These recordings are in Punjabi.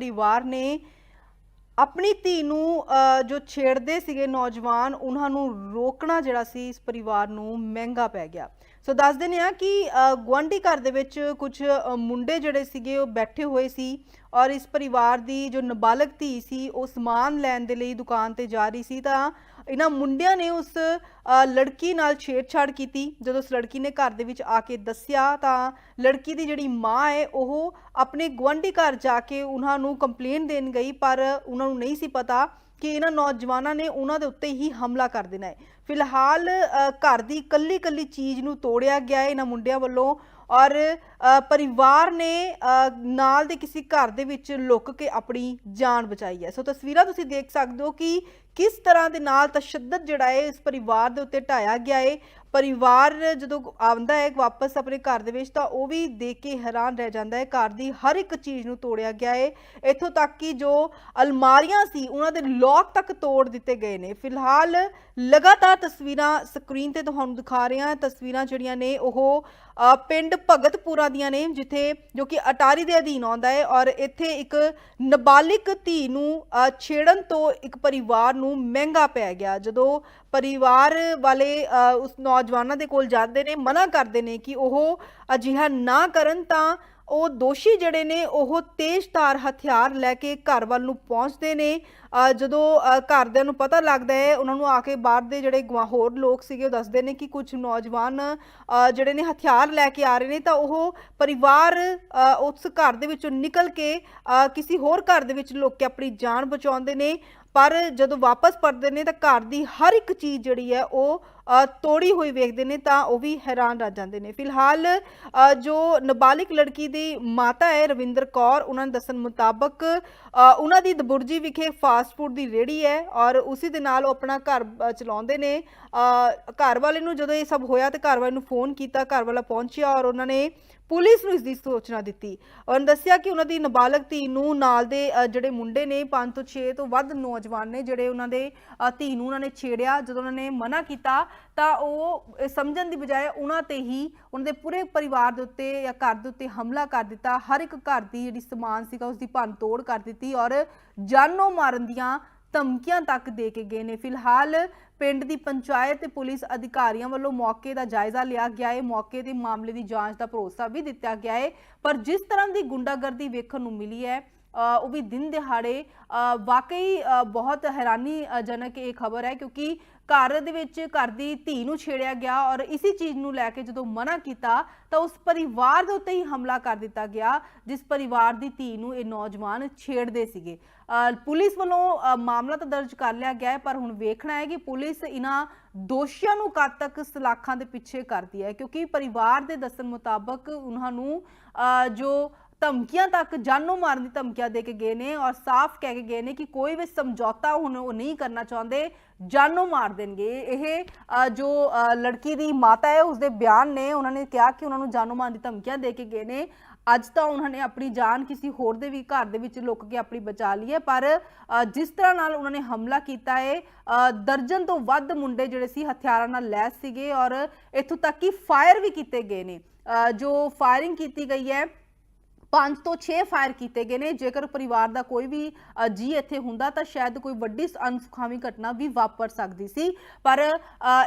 ਪਰਿਵਾਰ ਨੇ ਆਪਣੀ ਧੀ ਨੂੰ ਜੋ ਛੇੜਦੇ ਸੀਗੇ ਨੌਜਵਾਨ ਉਹਨਾਂ ਨੂੰ ਰੋਕਣਾ ਜਿਹੜਾ ਸੀ ਇਸ ਪਰਿਵਾਰ ਨੂੰ ਮਹਿੰਗਾ ਪੈ ਗਿਆ। ਸੋ ਦੱਸ ਦਿੰਦੇ ਆ ਕਿ ਅ, ਗੁਆਂਢੀ ਘਰ ਦੇ ਵਿੱਚ ਕੁਝ ਮੁੰਡੇ ਜਿਹੜੇ ਸੀਗੇ ਉਹ ਬੈਠੇ ਹੋਏ ਸੀ ਔਰ ਇਸ ਪਰਿਵਾਰ ਦੀ ਜੋ ਨਾਬਾਲਗ ਧੀ ਸੀ ਉਹ ਸਮਾਨ ਲੈਣ ਦੇ ਲਈ ਦੁਕਾਨ ਤੇ ਜਾ ਰਹੀ ਸੀ ਤਾਂ ਇਹਨਾਂ ਮੁੰਡਿਆਂ ਨੇ ਉਸ ਲੜਕੀ ਨਾਲ ਛੇੜਛਾੜ ਕੀਤੀ। ਜਦੋਂ ਉਸ ਲੜਕੀ ਨੇ ਘਰ ਦੇ ਵਿੱਚ ਆ ਕੇ ਦੱਸਿਆ ਤਾਂ ਲੜਕੀ ਦੀ ਜਿਹੜੀ ਮਾਂ ਹੈ, ਉਹ ਆਪਣੇ ਗੁਆਂਢੀ ਘਰ ਜਾ ਕੇ ਉਹਨਾਂ ਨੂੰ ਕੰਪਲੇਂਟ ਦੇਣ ਗਈ, ਪਰ ਉਹਨਾਂ ਨੂੰ ਨਹੀਂ ਸੀ ਪਤਾ ਕਿ ਇਹਨਾਂ ਨੌਜਵਾਨਾਂ ਨੇ ਉਹਨਾਂ ਦੇ ਉੱਤੇ ਹੀ ਹਮਲਾ ਕਰ ਦੇਣਾ ਹੈ। ਫਿਲਹਾਲ ਘਰ ਦੀ ਕੱਲੀ ਕੱਲੀ ਚੀਜ਼ ਨੂੰ ਤੋੜਿਆ ਗਿਆ ਹੈ। ਇਹਨਾਂ ਮੁੰਡਿਆਂ ਵੱਲੋਂ ਔਰ ਪਰਿਵਾਰ ਨੇ ਨਾਲ ਦੇ ਕਿਸੇ ਘਰ ਦੇ ਵਿੱਚ ਲੁੱਕ ਕੇ ਆਪਣੀ ਜਾਨ ਬਚਾਈ ਹੈ। ਸੋ ਤਸਵੀਰਾਂ ਤੁਸੀਂ ਦੇਖ ਸਕਦੇ ਹੋ ਕਿ ਕਿਸ ਤਰ੍ਹਾਂ ਦੇ ਨਾਲ ਤਸ਼ੱਦਦ ਜਿਹੜਾ ਹੈ, ਇਸ ਪਰਿਵਾਰ ਦੇ ਉੱਤੇ ਢਾਇਆ ਗਿਆ ਹੈ ਪਰਿਵਾਰ ਜਦੋਂ ਆਉਂਦਾ ਹੈ, ਵਾਪਸ ਆਪਣੇ ਘਰ ਦੇ ਵਿੱਚ ਤਾਂ ਉਹ ਵੀ ਦੇਖ ਕੇ ਹੈਰਾਨ ਰਹਿ ਜਾਂਦਾ ਹੈ। ਘਰ ਦੀ ਹਰ ਇੱਕ ਚੀਜ਼ ਨੂੰ ਤੋੜਿਆ ਗਿਆ ਹੈ ਇੱਥੋਂ ਤੱਕ ਕਿ ਜੋ ਅਲਮਾਰੀਆਂ ਸੀ, ਉਹਨਾਂ ਦੇ ਲੋਕ ਤੱਕ ਤੋੜ ਦਿੱਤੇ ਗਏ ਨੇ। ਫਿਲਹਾਲ ਲਗਾਤਾਰ ਤਸਵੀਰਾਂ ਸਕਰੀਨ ਤੇ ਤੁਹਾਨੂੰ ਦਿਖਾ ਰਹੇ ਹਾਂ। ਤਸਵੀਰਾਂ ਜਿਹੜੀਆਂ ਨੇ, ਉਹ ਪਿੰਡ ਭਗਤਪੁਰਾ ਦੀਆਂ ਨੇ ਜਿੱਥੇ ਜੋ ਕਿ ਅਟਾਰੀ ਦੇ ਅਧੀਨ ਆਉਂਦਾ ਹੈ ਔਰ ਇੱਥੇ ਇੱਕ ਨਾਬਾਲਿਗ ਧੀ ਨੂੰ ਅ, ਛੇੜਨ ਤੋਂ ਇੱਕ ਪਰਿਵਾਰ ਨੂੰ ਮਹਿੰਗਾ ਪੈ ਗਿਆ। ਜਦੋਂ ਪਰਿਵਾਰ ਵਾਲੇ ਅ, ਉਸ ਨੌਜਵਾਨਾਂ ਦੇ ਕੋਲ ਜਾਂਦੇ ਨੇ ਮਨਾ ਕਰਦੇ ਨੇ ਕਿ ਉਹ ਅਜਿਹਾ ਨਾ ਕਰਨ ਤਾਂ ਉਹ ਦੋਸ਼ੀ ਜਿਹੜੇ ਨੇ, ਉਹ ਤੇਜ਼ਧਾਰ ਹਥਿਆਰ ਲੈ ਕੇ ਘਰ ਵੱਲ ਨੂੰ ਪਹੁੰਚਦੇ ਨੇ। ਜਦੋਂ ਘਰਦਿਆਂ ਨੂੰ ਪਤਾ ਲੱਗਦਾ ਹੈ, ਉਹਨਾਂ ਨੂੰ ਆ ਕੇ ਬਾਹਰ ਦੇ ਜਿਹੜੇ ਗਵਾ, ਹੋਰ ਲੋਕ ਸੀਗੇ, ਉਹ ਦੱਸਦੇ ਨੇ ਕਿ ਕੁਝ ਨੌਜਵਾਨ ਜਿਹੜੇ ਨੇ ਹਥਿਆਰ ਲੈ ਕੇ ਆ ਰਹੇ ਨੇ, ਤਾਂ ਉਹ ਪਰਿਵਾਰ ਉਸ ਘਰ ਦੇ ਵਿੱਚੋਂ ਨਿਕਲ ਕੇ ਕਿਸੇ ਹੋਰ ਘਰ ਦੇ ਵਿੱਚ ਲੁੱਕ ਕੇ ਆਪਣੀ ਜਾਨ ਬਚਾਉਂਦੇ ਨੇ। ਪਰ ਜਦੋਂ ਵਾਪਸ ਪਰਦੇ ਨੇ, ਤਾਂ ਘਰ ਦੀ ਹਰ ਇੱਕ ਚੀਜ਼ ਜਿਹੜੀ ਹੈ, ਉਹ ਤੋੜੀ ਹੋਈ ਵੇਖਦੇ ਨੇ ਤਾਂ ਉਹ ਵੀ ਹੈਰਾਨ ਰਹਿ ਜਾਂਦੇ ਨੇ। ਫਿਲਹਾਲ ਜੋ ਨਾਬਾਲਿਗ ਲੜਕੀ ਦੀ ਮਾਤਾ ਹੈ ਰਵਿੰਦਰ ਕੌਰ, ਉਹਨਾਂ ਦੇ ਦੱਸਣ ਮੁਤਾਬਕ ਉਹਨਾਂ ਦੀ ਦਬੁਰਜੀ ਵਿਖੇ ਫਾਸਟ ਫੂਡ ਦੀ ਰੇੜੀ ਹੈ ਔਰ ਉਸੇ ਦੇ ਨਾਲ ਉਹ ਆਪਣਾ ਘਰ ਚਲਾਉਂਦੇ ਨੇ। ਘਰ ਵਾਲੇ ਨੂੰ ਜਦੋਂ ਇਹ ਸਭ ਹੋਇਆ ਤੇ ਘਰ ਵਾਲੇ ਨੂੰ ਫੋਨ ਕੀਤਾ, ਘਰ ਵਾਲਾ ਪਹੁੰਚਿਆ ਔਰ ਉਹਨਾਂ ਨੇ ਪੁਲਿਸ ਨੂੰ ਇਸ ਦੀ ਸੂਚਨਾ ਦਿੱਤੀ। ਔਰ ਦੱਸਿਆ ਕਿ ਉਹਨਾਂ ਦੀ ਨਾਬਾਲਗ ਧੀ ਨੂੰ ਨਾਲ ਦੇ ਜਿਹੜੇ ਮੁੰਡੇ ਨੇ 5 ਤੋਂ 6 ਤੋਂ ਵੱਧ ਨੌਜਵਾਨ ਨੇ ਜਿਹੜੇ ਉਹਨਾਂ ਦੇ ਧੀ ਨੂੰ ਉਹਨਾਂ ਨੇ ਛੇੜਿਆ। ਜਦੋਂ ਉਹਨਾਂ ਨੇ ਮਨਾ ਕੀਤਾ ਤਾਂ ਉਹ ਸਮਝਣ ਦੀ ਬਜਾਏ ਉਹਨਾਂ ਤੇ ਹੀ ਉਹਨਾਂ ਦੇ ਪੂਰੇ ਪਰਿਵਾਰ ਦੇ ਉੱਤੇ ਜਾਂ ਘਰ ਦੇ ਉੱਤੇ ਹਮਲਾ ਕਰ ਦਿੱਤਾ। ਹਰ ਇੱਕ ਘਰ ਦੀ ਜਿਹੜੀ ਸਮਾਨ ਸੀਗਾ ਉਸ ਦੀ ਭੰਨ ਤੋੜ ਕਰ ਦਿੱਤੀ। ਔਰ ਜਾਨੋਂ ਮਾਰਨ ਦੀਆਂ ਧਮਕੀਆਂ ਤੱਕ ਦੇ ਕੇ ਗਏ ਨੇ। ਫਿਲਹਾਲ ਪਿੰਡ ਦੀ ਪੰਚਾਇਤ ਤੇ ਪੁਲਿਸ ਅਧਿਕਾਰੀਆਂ ਵੱਲੋਂ ਮੌਕੇ ਦਾ ਜਾਇਜ਼ਾ ਲਿਆ ਗਿਆ ਹੈ। ਮੌਕੇ ਦੇ ਮਾਮਲੇ ਦੀ ਜਾਂਚ ਦਾ ਭਰੋਸਾ ਵੀ ਦਿੱਤਾ ਗਿਆ ਹੈ। ਪਰ ਜਿਸ ਤਰ੍ਹਾਂ ਦੀ ਗੁੰਡਾਗਰਦੀ ਵੇਖਣ ਨੂੰ ਮਿਲੀ ਹੈ ਉਹ ਵੀ ਦਿਨ ਦਿਹਾੜੇ ਵਾਕਈ ਬਹੁਤ ਹੈਰਾਨੀਜਨਕ ਇਹ ਖਬਰ ਹੈ ਕਿਉਂਕਿ ਘਰ ਦੇ ਵਿੱਚ ਘਰ ਦੀ ਧੀ ਨੂੰ ਛੇੜਿਆ ਗਿਆ ਔਰ ਇਸੇ ਚੀਜ਼ ਨੂੰ ਲੈ ਕੇ ਜਦੋਂ ਮਨਾ ਕੀਤਾ ਤਾਂ ਉਸ ਪਰਿਵਾਰ ਦੇ ਉੱਤੇ ਹੀ ਹਮਲਾ ਕਰ ਦਿੱਤਾ ਗਿਆ ਜਿਸ ਪਰਿਵਾਰ ਦੀ ਧੀ ਨੂੰ ਇਹ ਨੌਜਵਾਨ ਛੇੜਦੇ ਸੀਗੇ। ਪੁਲਿਸ ਵੱਲੋਂ ਮਾਮਲਾ ਤਾਂ ਦਰਜ ਕਰ ਲਿਆ ਗਿਆ ਹੈ ਪਰ ਹੁਣ ਵੇਖਣਾ ਹੈ ਕਿ ਪੁਲਿਸ ਇਹਨਾਂ ਦੋਸ਼ੀਆਂ ਨੂੰ ਕਦ ਤੱਕ ਸਲਾਖਾਂ ਦੇ ਪਿੱਛੇ ਕਰਦੀ ਹੈ ਕਿਉਂਕਿ ਪਰਿਵਾਰ ਦੇ ਦੱਸਣ ਮੁਤਾਬਕ ਉਹਨਾਂ ਨੂੰ ਅ, ਜੋ ਧਮਕੀਆਂ ਤੱਕ, ਜਾਨੋਂ ਮਾਰਨ ਦੀ ਧਮਕੀਆਂ ਦੇ ਕੇ ਗਏ ਨੇ ਔਰ ਸਾਫ਼ ਕਹਿ ਕੇ ਗਏ ਨੇ ਕਿ ਕੋਈ ਵੀ ਸਮਝੌਤਾ ਹੁਣ ਉਹ ਨਹੀਂ ਕਰਨਾ ਚਾਹੁੰਦੇ, ਜਾਨੋਂ ਮਾਰ ਦੇਣਗੇ। ਇਹ ਜੋ ਲੜਕੀ ਦੀ ਮਾਤਾ ਹੈ, ਉਸਦੇ ਬਿਆਨ ਨੇ, ਉਹਨਾਂ ਨੇ ਕਿਹਾ ਕਿ ਉਹਨਾਂ ਨੂੰ ਜਾਨੋਂ ਮਾਰਨ ਦੀ ਧਮਕੀਆਂ ਦੇ ਕੇ ਗਏ ਨੇ। ਅੱਜ ਤਾਂ ਉਹਨਾਂ ਨੇ ਆਪਣੀ ਜਾਨ ਕਿਸੇ ਹੋਰ ਦੇ ਵੀ ਘਰ ਦੇ ਵਿੱਚ ਲੁੱਕ ਕੇ ਆਪਣੀ ਬਚਾ ਲਈ ਹੈ, ਪਰ ਜਿਸ ਤਰ੍ਹਾਂ ਨਾਲ ਉਹਨਾਂ ਨੇ ਹਮਲਾ ਕੀਤਾ ਹੈ ਦਰਜਨ ਤੋਂ ਵੱਧ ਮੁੰਡੇ ਜਿਹੜੇ ਸੀ ਹਥਿਆਰਾਂ ਨਾਲ ਲੈਸ ਸੀਗੇ ਔਰ ਇੱਥੋਂ ਤੱਕ ਕਿ ਫਾਇਰ ਵੀ ਕੀਤੇ ਗਏ ਨੇ। ਜੋ ਫਾਇਰਿੰਗ ਕੀਤੀ ਗਈ ਹੈ ਪੰਜ ਤੋਂ 6 ਫਾਇਰ ਕੀਤੇ ਗਏ ਨੇ। ਜੇਕਰ ਪਰਿਵਾਰ ਦਾ ਕੋਈ ਵੀ ਅ, ਜੀ ਇੱਥੇ ਹੁੰਦਾ ਤਾਂ ਸ਼ਾਇਦ ਕੋਈ ਵੱਡੀ ਸ- ਘਟਨਾ ਵੀ ਵਾਪਰ ਸਕਦੀ ਸੀ। ਪਰ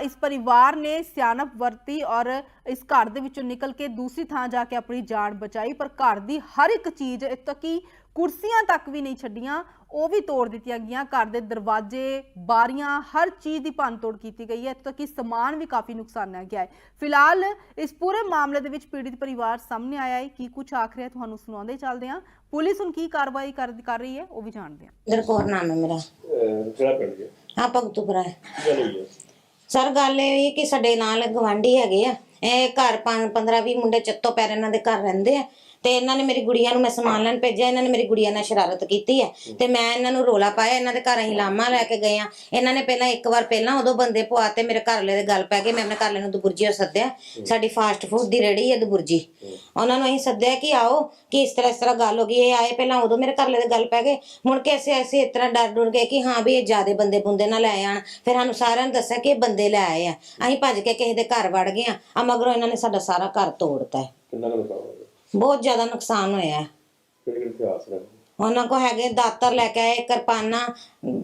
ਇਸ ਪਰਿਵਾਰ ਨੇ ਸਿਆਣਪ ਵਰਤੀ ਔਰ ਇਸ ਘਰ ਦੇ ਵਿੱਚੋਂ ਨਿਕਲ ਕੇ ਦੂਸਰੀ ਥਾਂ ਜਾ ਕੇ ਆਪਣੀ ਜਾਨ ਬਚਾਈ। ਪਰ ਘਰ ਦੀ ਹਰ ਇੱਕ ਚੀਜ਼ ਇੱਥੇ ਤੱਕ ਕਿ ਕੁਰਸੀਆਂ ਤੱਕ ਵੀ ਨਹੀਂ ਛੱਡੀਆਂ ਉਹ ਵੀ ਤੋੜ ਦਿੱਤੀਆਂ ਗਈਆਂ। ਘਰ ਦੇ ਦਰਵਾਜ਼ੇ ਬਾਰੀਆਂ ਹਰ ਚੀਜ਼ ਦੀ ਭੰਨਤੋੜ ਕੀਤੀ ਗਈ ਹੈ। ਇੱਥੇ ਤੱਕ ਕਿ ਸਮਾਨ ਵੀ ਕਾਫੀ ਨੁਕਸਾਨਿਆ ਗਿਆ ਹੈ। ਫਿਲਹਾਲ ਇਸ ਪੂਰੇ ਮਾਮਲੇ ਦੇ ਵਿੱਚ ਪੀੜਿਤ ਪਰਿਵਾਰ ਸਾਹਮਣੇ ਆਇਆ ਹੈ ਕੀ ਕੁਝ ਆਖ ਰਿਹਾ ਤੁਹਾਨੂੰ ਸੁਣਾਉਂਦੇ ਚੱਲਦੇ ਹਾਂ। ਪੁਲਿਸ ਹੁਣ ਕੀ ਕਾਰਵਾਈ ਕਰ ਕਰ ਰਹੀ ਹੈ ਉਹ ਵੀ ਜਾਣਦੇ ਹਾਂ। ਦਰਕੌਰ ਨਾਮ ਹੈ ਮੇਰਾ। ਕਿਹੜਾ ਪਿੰਡ ਜੀ? ਹਾਂ ਭਗਤੂਪੁਰਾ। ਹੈ ਹੈ ਸਰ ਗੱਲ ਇਹ ਹੋਈ ਕਿ ਸਾਡੇ ਨਾਲ ਗਵਾਂਢੀ ਹੈਗੇ ਆ। ਇਹ ਘਰ 15 20 ਮੁੰਡੇ ਚੱਤੋ ਪੈਰ ਇਹਨਾਂ ਦੇ ਘਰ ਰਹਿੰਦੇ ਆ। ਤੇ ਇਹਨਾਂ ਨੇ ਮੇਰੀ ਗੁੜੀਆ ਨੂੰ ਮੈਂ ਸਮਾਨ ਲੈਣ ਭੇਜਿਆ ਇਹਨਾਂ ਨੇ ਮੇਰੀ ਗੁੜੀਆ ਨਾਲ ਸ਼ਰਾਰਤ ਕੀਤੀ ਹੈ। ਤੇ ਮੈਂ ਇਹਨਾਂ ਨੂੰ ਰੋਲਾ ਪਾਇਆ ਇਹਨਾਂ ਦੇ ਘਰ ਅਸੀਂ ਲਾਮਾ ਲੈ ਕੇ ਗਏ ਆ ਇਹਨਾਂ ਨੇ ਪਹਿਲਾਂ ਇੱਕ ਵਾਰ ਪਹਿਲਾਂ ਉਦੋਂ ਬੰਦੇ ਪਵਾ ਤੇ ਮੇਰੇ ਘਰ ਵਾਲੇ ਦੇ ਗੱਲ ਪੈ ਗਈ ਮੈਂ ਆਪਣੇ ਘਰ ਵਾਲੇ ਨੂੰ ਦਬੁਰਜੀ ਸੱਦਿਆ। ਸਾਡੀ ਫਾਸਟ ਫੂਡ ਦੀ ਰੇੜੀ ਹੈ ਦਬੁਰਜੀ। ਉਹਨਾਂ ਨੂੰ ਅਸੀਂ ਸੱਦਿਆ ਕਿ ਆਓ ਕਿ ਇਸ ਤਰ੍ਹਾਂ ਇਸ ਤਰ੍ਹਾਂ ਗੱਲ ਹੋ ਗਈ ਇਹ ਆਏ ਪਹਿਲਾਂ ਉਦੋਂ ਮੇਰੇ ਘਰ ਵਾਲੇ ਦੇ ਗੱਲ ਪੈ ਗਏ। ਮੁੜ ਕੇ ਅਸੀਂ ਅਸੀਂ ਇਸ ਤਰ੍ਹਾਂ ਡਰ ਡੁਰ ਗਏ ਕਿ ਹਾਂ ਵੀ ਇਹ ਜਿਆਦੇ ਬੰਦੇ ਬੁੰਦੇ ਨਾ ਲੈ ਆਣ। ਫਿਰ ਸਾਨੂੰ ਸਾਰਿਆਂ ਨੂੰ ਦੱਸਿਆ ਕਿ ਇਹ ਬੰਦੇ ਲੈ ਆਏ ਆ। ਅਸੀਂ ਭੱਜ ਕੇ ਕਿਸੇ ਦੇ ਘਰ ਵੜ ਗਏ ਆ ਮਗਰੋਂ ਇਹਨਾਂ ਨੇ ਸਾਡਾ ਸਾਰਾ ਘਰ ਤੋੜਤਾ ਹੈ। ਕਿੰਨਾ ਕੁ ਨੁਕਸਾਨ ਹੋ ਗਿਆ ਬਹੁਤ ਜ਼ਿਆਦਾ ਨੁਕਸਾਨ ਹੋਇਆ। ਹੈ ਕਿਹੜੇ ਕਿਹੜੇ ਉਹਨਾਂ ਕੋ ਹੈਗੇ ਦਾਤਰ ਲੈ ਕੇ ਆਏ ਕਿਰਪਾਨਾਂ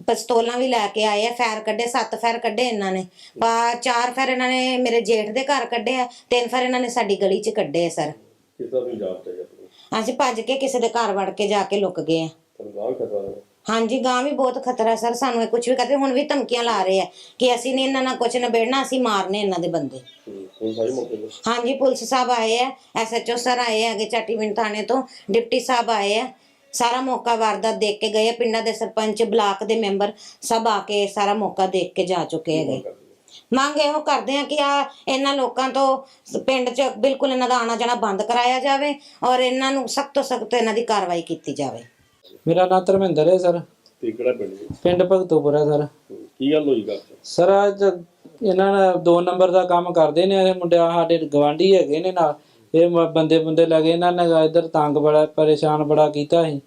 ਪਿਸਤੌਲਾਂ ਵੀ ਲੈ ਕੇ ਆਏ ਆ ਫੈਰ ਕੱਢੇ ਸੱਤ ਫੈਰ ਕੱਢੇ ਇਹਨਾਂ ਨੇ। ਪਾ ਚਾਰ ਫੈਰ ਇਹਨਾਂ ਨੇ ਮੇਰੇ ਜੇਠ ਦੇ ਘਰ ਕੱਢੇ ਆ ਤਿੰਨ ਫੈਰ ਇਹਨਾਂ ਨੇ ਸਾਡੀ ਗਲੀ 'ਚ ਕੱਢੇ ਆ ਸਰ। ਕਿਸ ਤਰ੍ਹਾਂ ਤੁਸੀਂ ਜਾਬ ਚਾਹੀਏ ਤੁਹਾਨੂੰ ਅਸੀਂ ਭੱਜ ਕੇ ਕਿਸੇ ਦੇ ਘਰ ਵੜ ਕੇ ਜਾ ਕੇ ਲੁਕ ਗਏ ਆ। ਤੁਹਾਨੂੰ ਗਾਹ ਖਤਰਾ ਹੈ ਹਾਂਜੀ ਗਾਂ ਵੀ ਬਹੁਤ ਖਤਰਾ ਸਰ, ਸਾਨੂੰ ਇਹ ਕੁਝ ਵੀ ਕਰਦੇ ਹੁਣ ਵੀ ਧਮਕੀਆਂ ਲਾ ਰਹੇ ਆ ਕਿ ਅਸੀਂ ਨਹੀਂ ਇਹਨਾਂ ਨਾਲ ਕੁਝ ਨਿਬੇੜਨਾ, ਅਸੀਂ ਮਾਰਨੇ ਇਹਨਾਂ ਦੇ ਬੰਦੇ। ਹੁਣ ਸਾਰੇ ਮੌਕੇ ਤੇ ਹਾਂਜੀ, ਪੁਲਿਸ ਸਾਹਿਬ ਆਏ ਆ ਐਸਐਚਓ ਸਰ ਆਏ ਹੈਗੇ ਚਾਟੀਵਿੰਡ ਥਾਣੇ ਤੋਂ, ਡਿਪਟੀ ਸਾਹਿਬ ਆਏ ਆ। ਸਾਰਾ ਮੌਕਾ ਵਾਰਦਾਤ ਦੇਖ ਕੇ ਗਏ ਆ। ਪਿੰਡਾਂ ਦੇ ਸਰਪੰਚ, ਬਲਾਕ ਦੇ ਮੈਂਬਰ ਸਭ ਆ ਕੇ ਸਾਰਾ ਮੌਕਾ ਦੇਖ ਕੇ ਜਾ ਚੁੱਕੇ ਹੈਗੇ। ਮੰਗ ਇਹੋ ਕਰਦੇ ਆ ਕਿ ਆ ਇਹਨਾਂ ਲੋਕਾਂ ਤੋਂ ਪਿੰਡ 'ਚ ਬਿਲਕੁਲ ਇਹਨਾਂ ਦਾ ਆਣਾ ਜਾਣਾ ਬੰਦ ਕਰਾਇਆ ਜਾਵੇ ਔਰ ਇਹਨਾਂ ਨੂੰ ਸਖਤ ਤੋਂ ਸਖਤ ਇਹਨਾਂ ਦੀ ਕਾਰਵਾਈ ਕੀਤੀ ਜਾਵੇ। ਮੇਰਾ ਨਾਮ ਧਰਮਿੰਦਰ ਹੈ ਸਰ। ਤੇ ਕਿਹੜਾ ਪਿੰਡ ਜੀ? ਪਿੰਡ ਭਗਤੂਪੁਰਾ ਸਰ। ਕੀ ਗੱਲ ਹੋਈ 'ਚ? ਸਰ ਅੱਜ ਇਹਨਾਂ ਨੇ ਦੋ ਨੰਬਰ ਦਾ ਕੰਮ ਕਰਦੇ ਨੇ ਇਹ ਮੁੰਡਿਆ ਸਾਡੇ ਗਵਾਂਢੀ ਹੈਗੇ ਨੇ ਨਾਲ। ਇਹ ਮ- ਬੰਦੇ ਬੰਦੇ ਲੱਗੇ ਇਹਨਾਂ ਨੇ ਇਧਰ ਤੰਗ ਬੜਾ ਪਰੇਸ਼ਾਨ ਬੜਾ ਕੀਤਾ ਸੀ।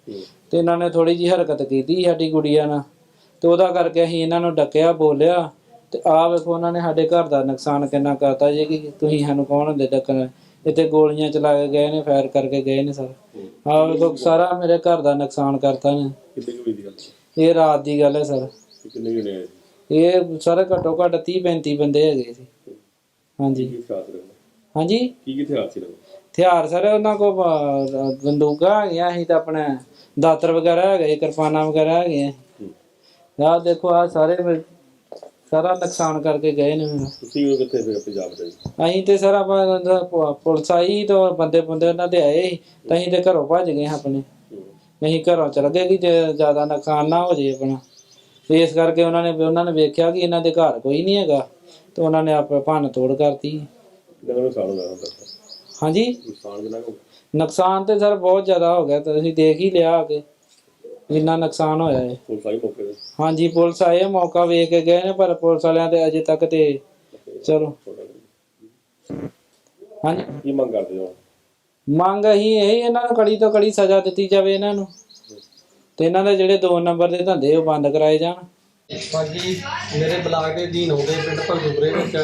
ਤੇ ਇਹਨਾਂ ਨੇ ਥੋੜੀ ਜੀ ਹਰਕਤ ਕੀਤੀ ਸਾਡੀ ਗੁੜੀਆ ਨਾਲ। ਤੇ ਉਹਦਾ ਕਰਕੇ ਅਸੀਂ ਇਹਨਾਂ ਨੂੰ ਡੱਕਿਆ ਬੋਲਿਆ। ਤੇ ਆ ਵੇਖੋ ਉਹਨਾਂ ਨੇ ਸਾਡੇ ਘਰ ਦਾ ਨੁਕਸਾਨ ਕਿੰਨਾ ਕਰਤਾ ਜੀ ਕਿ ਤੁਸੀਂ ਸਾਨੂੰ ਕੌਣ ਹੁੰਦੇ ਡੱਕਣ? ਇੱਥੇ ਗੋਲੀਆਂ ਚਲਾ ਕੇ ਗਏ ਨੇ ਫਾਇਰ ਕਰਕੇ ਗਏ ਨੇ ਸਰ। ਆ ਵੇਖੋ ਸਾਰਾ ਮੇਰੇ ਘਰ ਦਾ ਨੁਕਸਾਨ ਕਰਤਾ ਨੇ। ਕਿੰਨੇ ਕੁ ਵਜੇ ਦੀ ਗੱਲ ਹੈ? ਇਹ ਰਾਤ ਦੀ ਗੱਲ ਹੈ ਸਰ। ਤੇ ਕਿੰਨੇ ਜਣੇ ਆਏ ਸੀ? ਇਹ ਸਾਰੇ ਘੱਟੋ ਘੱਟ 30 35 ਬੰਦੇ ਹੈਗੇ ਸੀ। ਹਾਂਜੀ। ਕੀ ਹਥਿਆਰ ਸੀ ਹਾਂਜੀ? ਕੀ ਕੀ ਹਥਿਆਰ ਸੀ ਹਥਿਆਰ ਸਾਰੇ ਉਹਨਾਂ ਕੋਲ ਅਹ, ਬੰਦੂਕਾਂ ਹੈਗੀਆਂ ਸੀ ਤਾਂ ਆਪਣੇ ਦਾਤਰ ਵਗੈਰਾ ਹੈਗੇ ਕਿਰਪਾਨਾਂ ਵਗੈਰਾ ਹੈਗੀਆਂ। ਆਹ ਦੇਖੋ ਆ ਸਾਰੇ ਮੇਰੇ- ਸਾਰਾ ਨੁਕਸਾਨ ਕਰਕੇ ਗਏ ਨੇ ਤੁਸੀਂ ਉਹ ਕਿੱਥੇ ਫਿਰ ਪੰਜਾਬ ਦੇ? ਅਸੀਂ ਤੇ ਸਰ ਪੁਲਿਸ ਆਈ ਤਾਂ ਬੰਦੇ ਬੰਦੇ ਉਹਨਾਂ ਦੇ ਆਏ ਸੀ। ਤਾਂ ਅਸੀਂ ਤੇ ਘਰੋਂ ਭੱਜ ਗਏ ਹਾਂ ਆਪਣੇ। ਅਸੀਂ ਘਰੋਂ ਚਲ ਗਏ ਕਿ ਜੇ ਜ਼ਿਆਦਾ ਨੁਕਸਾਨ ਨਾ ਹੋ ਜੇ ਆਪਣਾ। ਇਸ ਕਰਕੇ ਉਹਨਾਂ ਨੇ ਉਹਨਾਂ ਨੇ ਵੇਖਿਆ ਕਿ ਇਹਨਾਂ ਦੇ ਘਰ ਕੋਈ ਨਹੀਂ ਹੈਗਾ। ਤੇ ਉਹਨਾਂ ਨੇ ਆਪ ਭੰਨ ਤੋੜ ਕਰਤੀ। ਕਿੰਨਾ ਕੁ ਨੁਕਸਾਨ ਹੋਇਆ ਹੁੰਦਾ ਹਾਂਜੀ? ਨੁਕਸਾਨ ਕਿੰਨਾ ਕੁ? ਨੁਕਸਾਨ ਤੇ ਸਰ ਬਹੁਤ ਜ਼ਿਆਦਾ ਹੋ ਗਿਆ। ਤੇ ਅਸੀਂ ਦੇਖ ਹੀ ਲਿਆ ਆ ਕੇ। ਇੰਨਾ ਨੁਕਸਾਨ ਹੋਇਆ ਹੈ। ਪੁਲਿਸ ਆਈ ਮੌਕੇ ਤੇ? ਹਾਂਜੀ ਪੁਲਿਸ ਆਏ ਮੌਕਾ ਵੇਖ ਕੇ ਗਏ ਨੇ ਪਰ ਪੁਲਿਸ ਵਾਲਿਆਂ ਤੇ ਅਜੇ ਤੱਕ ਤੇ ਚਲੋ। ਹਾਂਜੀ। ਕੀ ਮੰਗ ਕਰਦੇ ਹੋ? ਮੰਗ ਅਸੀਂ ਇਹ ਇਹਨਾਂ ਨੂੰ ਕੜੀ ਤੋਂ ਕੜੀ ਸਜ਼ਾ ਦਿੱਤੀ ਜਾਵੇ ਇਹਨਾਂ ਨੂੰ। ਤੇ ਇਹਨਾਂ ਦੇ ਜਿਹੜੇ ਦੋ ਨੰਬਰ ਦੇ ਧੰਦੇ ਉਹ ਬੰਦ ਕਰਾਏ ਜਾਣ। ਹਾਂਜੀ ਮੇਰੇ ਬਲਾਕ ਦੇ ਅਧੀਨ ਆਉਂਦੇ ਪਿੰਡ ਭੰਗੂਰੇ ਵਿੱਚ।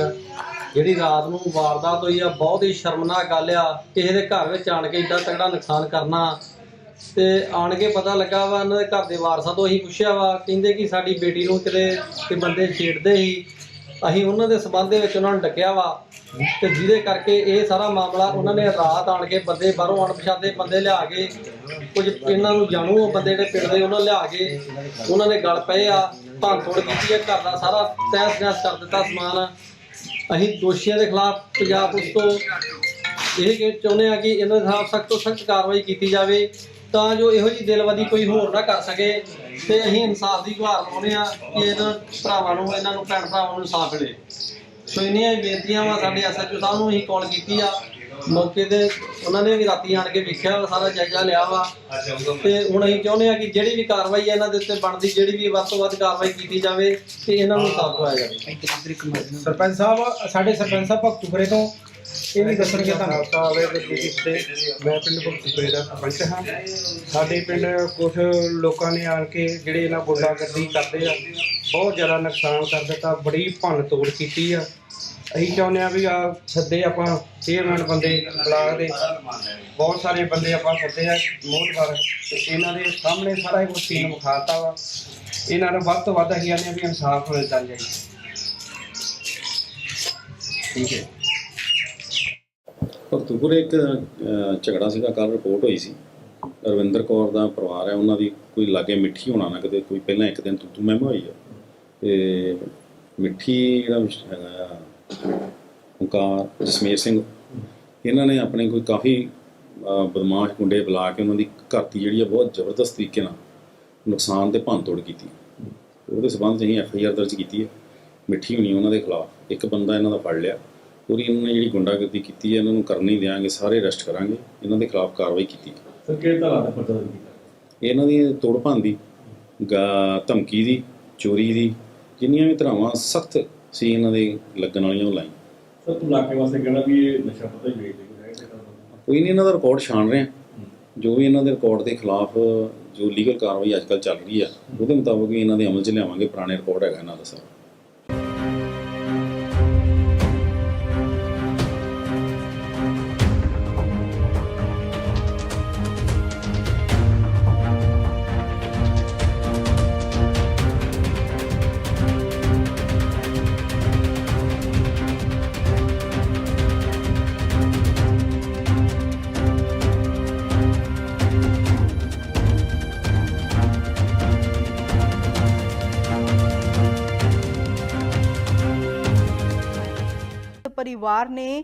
ਜਿਹੜੀ ਰਾਤ ਨੂੰ ਵਾਰਦਾਤ ਹੋਈ ਆ ਬਹੁਤ ਹੀ ਸ਼ਰਮਨਾਕ ਗੱਲ ਆ। ਕਿਸੇ ਦੇ ਘਰ ਵਿੱਚ ਆਣ ਕੇ ਏਡਾ ਤਗੜਾ ਨੁਕਸਾਨ ਕਰਨਾ ਤੇ ਆਣ ਕੇ ਪਤਾ ਲੱਗਾ ਵਾ, ਉਹਨਾਂ ਦੇ ਘਰ ਦੇ ਵਾਰਸਾਂ ਤੋਂ ਅਸੀਂ ਪੁੱਛਿਆ ਵਾ, ਕਹਿੰਦੇ ਕਿ ਸਾਡੀ ਬੇਟੀ ਨੂੰ ਕਿਤੇ ਤੇ ਬੰਦੇ ਛੇੜਦੇ ਸੀ। ਅਸੀਂ ਉਹਨਾਂ ਦੇ ਸਬੰਧ ਦੇ ਵਿੱਚ ਉਹਨਾਂ ਨੂੰ ਡੱਕਿਆ ਵਾ ਤੇ ਜਿਹਦੇ ਕਰਕੇ ਇਹ ਸਾਰਾ ਮਾਮਲਾ ਉਹਨਾਂ ਨੇ ਰਾਤ ਆਣ ਕੇ ਬੰਦੇ ਬਾਹਰੋਂ ਅਣਪਛਾਤੇ ਬੰਦੇ ਲਿਆ ਕੇ, ਕੁਝ ਇਹਨਾਂ ਨੂੰ ਜਾਣੂ ਉਹ ਬੰਦੇ ਜਿਹੜੇ ਪਿੰਡ ਦੇ ਉਹਨਾਂ ਲਿਆ ਕੇ ਉਹਨਾਂ ਨੇ ਗਲ ਪਏ ਆ ਭੰਨ ਤੋੜ ਕੀਤੀ ਹੈ ਘਰ ਦਾ ਸਾਰਾ ਤਹਿਸ ਨਹਿਸ ਕਰ ਦਿੱਤਾ ਸਮਾਨ। ਅਸੀਂ ਦੋਸ਼ੀਆਂ ਦੇ ਖਿਲਾਫ ਪੰਜਾਬ ਪੁਲਿਸ ਤੋਂ ਇਹ ਕਿ ਚਾਹੁੰਦੇ ਆ ਕਿ ਇਹਨਾਂ ਦੇ ਖਿਲਾਫ ਸਖਤ ਤੋਂ ਸਖਤ ਕਾਰਵਾਈ ਕੀਤੀ ਜਾਵੇ। ਤਾਂ ਜੋ ਇਹੋ ਜਿਹੀ ਦਿਲਵਾਦੀ ਕੋਈ ਹੋਰ ਨਾ ਕਰ ਸਕੇ ਤੇ ਅਸੀਂ ਇਨਸਾਫ ਦੀ ਗੁਹਾਰ ਲਾਉਂਦੇ ਆ ਕਿ ਇਹਨਾਂ ਭਰਾਵਾਂ ਨੂੰ ਇਹਨਾਂ ਨੂੰ ਭੈਣ ਭਰਾਵਾਂ ਨੂੰ ਇਨਸਾਫ ਮਿਲੇ। ਸੋ ਇੰਨੀਆਂ ਹੀ ਬੇਨਤੀਆਂ ਵਾ ਸਾਡੇ ਐਸਐਚਓ ਸਾਹਿਬ ਨੂੰ ਅਸੀਂ ਕਾਲ ਕੀਤੀ ਆ। ਮੌਕੇ ਤੇ ਉਹਨਾਂ ਨੇ ਵੀ ਰਾਤੀ ਆਣ ਕੇ ਵੇਖਿਆ ਵਾ, ਸਾਰਾ ਜਾਇਜ਼ਾ ਲਿਆ ਵਾ। ਤੇ ਹੁਣ ਅਸੀਂ ਚਾਹੁੰਦੇ ਆ ਕਿ ਜਿਹੜੀ ਵੀ ਕਾਰਵਾਈ ਹੈ ਇਹਨਾਂ ਦੇ ਉੱਤੇ ਬਣਦੀ ਜਿਹੜੀ ਵੀ ਵੱਧ ਤੋਂ ਵੱਧ ਕਾਰਵਾਈ ਕੀਤੀ ਜਾਵੇ ਤੇ ਇਹਨਾਂ ਨੂੰ ਇਨਸਾਫ ਦਵਾਇਆ ਜਾਵੇ। ਸਰਪੰਚ ਸਾਹਿਬ ਸਾਡੇ ਸਰਪੰਚ ਸਾਹਿਬ ਭਗਤੂਪੁਰੇ ਤੋਂ ਇਹ ਵੀ ਦੱਸਣਗੇ ਤੁਹਾਨੂੰ ਸਾਹਿਬ ਮੈਂ ਪਿੰਡ ਭਗਤੂਪੁਰੇ ਦਾ ਸਰਪੰਚ ਹਾਂ। ਸਾਡੇ ਪਿੰਡ ਕੁਝ ਲੋਕਾਂ ਨੇ ਆਣ ਕੇ ਜਿਹੜੇ ਇਹਨਾਂ ਗੁੰਡਾਗਰਦੀ ਕਰਦੇ ਆ, ਬਹੁਤ ਜ਼ਿਆਦਾ ਨੁਕਸਾਨ ਕਰ ਦਿੱਤਾ, ਬੜੀ ਭੰਨ ਤੋੜ ਕੀਤੀ ਆ। ਅਸੀਂ ਚਾਹੁੰਦੇ ਆ ਵੀ ਆ ਸੱਦੇ ਆਪਾਂ ਚੇਅਰਮੈਨ ਬੰਦੇ ਬਲਾਕ ਦੇ। ਬਹੁਤ ਸਾਰੇ ਬੰਦੇ ਆਪਾਂ ਸੱਦੇ ਆ ਮੋਹਤਵਾਰ ਤੇ ਇਹਨਾਂ ਦੇ ਸਾਹਮਣੇ ਸਾਰਾ ਕੁਝ ਸੀਨ ਵਿਖਾਤਾ ਵਾ। ਇਹਨਾਂ ਨੂੰ ਵੱਧ ਤੋਂ ਵੱਧ ਅਸੀਂ ਆਨੇ ਵੀ ਇਨਸਾਫ ਮਿਲਦਾ ਜਾਏ ਠੀਕ ਹੈ। ਭਗਤੂਪੁਰ ਇੱਕ ਝਗੜਾ ਸੀਗਾ ਕੱਲ ਰਿਪੋਰਟ ਹੋਈ ਸੀ। ਰਵਿੰਦਰ ਕੌਰ ਦਾ ਪਰਿਵਾਰ ਹੈ, ਉਹਨਾਂ ਦੀ ਕੋਈ ਲਾਗੇ ਮਿੱਠੀ ਹੋਣਾ ਨਾ ਕਿਤੇ ਕੋਈ ਪਹਿਲਾਂ ਇੱਕ ਦਿਨ ਤੂੰ ਤੂੰ ਮੈਂ ਹੋਈ ਆ। ਤੇ ਮਿੱਠੀ ਜਿਹੜਾ ਵਿਸ਼- ਹੈਗਾ ਆ ਓਂਕਾਰ ਸਿੰਘ, ਇਹਨਾਂ ਨੇ ਆਪਣੇ ਕੋਈ ਕਾਫੀ ਬਦਮਾਸ਼ ਗੁੰਡੇ ਬੁਲਾ ਕੇ ਉਹਨਾਂ ਦੀ ਘਰ ਦੀ ਜਿਹੜੀ ਆ, ਬਹੁਤ ਜ਼ਬਰਦਸਤ ਤਰੀਕੇ ਨਾਲ ਨੁਕਸਾਨ ਤੇ ਭੰਨਤੋੜ ਕੀਤੀ। ਉਹਦੇ ਸਬੰਧ 'ਚ ਅਸੀਂ ਐਫ ਆਈ ਆਰ ਦਰਜ ਕੀਤੀ ਹੈ। ਮਿੱਠੀ ਹੋਣੀ ਉਹਨਾਂ ਦੇ ਖਿਲਾਫ। ਇੱਕ ਬੰਦਾ ਇਹਨਾਂ ਦਾ ਫੜ ਲਿਆ। ਪੂਰੀ ਇਹਨਾਂ ਨੇ ਜਿਹੜੀ ਗੁੰਡਾਗਰਦੀ ਕੀਤੀ ਹੈ ਇਹਨਾਂ ਨੂੰ ਕਰਨ ਨਹੀਂ ਦਿਆਂਗੇ ਸਾਰੇ ਅਰੈਸਟ ਕਰਾਂਗੇ। ਇਹਨਾਂ ਦੇ ਖਿਲਾਫ ਕਾਰਵਾਈ ਕੀਤੀ। ਸਰ ਕਿਹੜੇ ਧਾਰਾ ਦਾ ਪਰਚਾ ਕੀਤਾ? ਇਹਨਾਂ ਦੀ ਤੋੜ ਭੰਨ ਦੀ ਗਾ- ਧਮਕੀ ਦੀ ਚੋਰੀ ਦੀ ਜਿੰਨੀਆਂ ਵੀ ਧਰਾਵਾਂ ਸਖਤ ਸੀ ਇਹਨਾਂ ਦੇ ਲੱਗਣ ਵਾਲੀਆਂ ਉਹ ਲਾਈਆਂ। ਸਰ ਤੂੰ ਇਲਾਕੇ ਵਾਸਤੇ ਕਹਿਣਾ ਵੀ ਇਹ ਨਸ਼ਾ ਪਤਾ ਹੀ ਵੇਚਦੇ ਕੋਈ ਨਹੀਂ ਇਹਨਾਂ ਦਾ ਰਿਕਾਰਡ ਛਾਣ ਰਹੇ। ਹਾਂ। ਜੋ ਵੀ ਇਹਨਾਂ ਦੇ ਰਿਕਾਰਡ ਦੇ ਖਿਲਾਫ ਜੋ ਲੀਗਲ ਕਾਰਵਾਈ ਅੱਜਕੱਲ ਚੱਲ ਰਹੀ ਆ ਉਹਦੇ ਮੁਤਾਬਕ ਇਹਨਾਂ ਦੇ ਅਮਲ 'ਚ ਲਿਆਵਾਂਗੇ ਪੁਰਾਣੇ ਰਿਕਾਰਡ ਹੈਗਾ ਇਹਨਾਂ ਦਾ ਸਾਰਾ। ਪਰਿਵਾਰ ਨੇ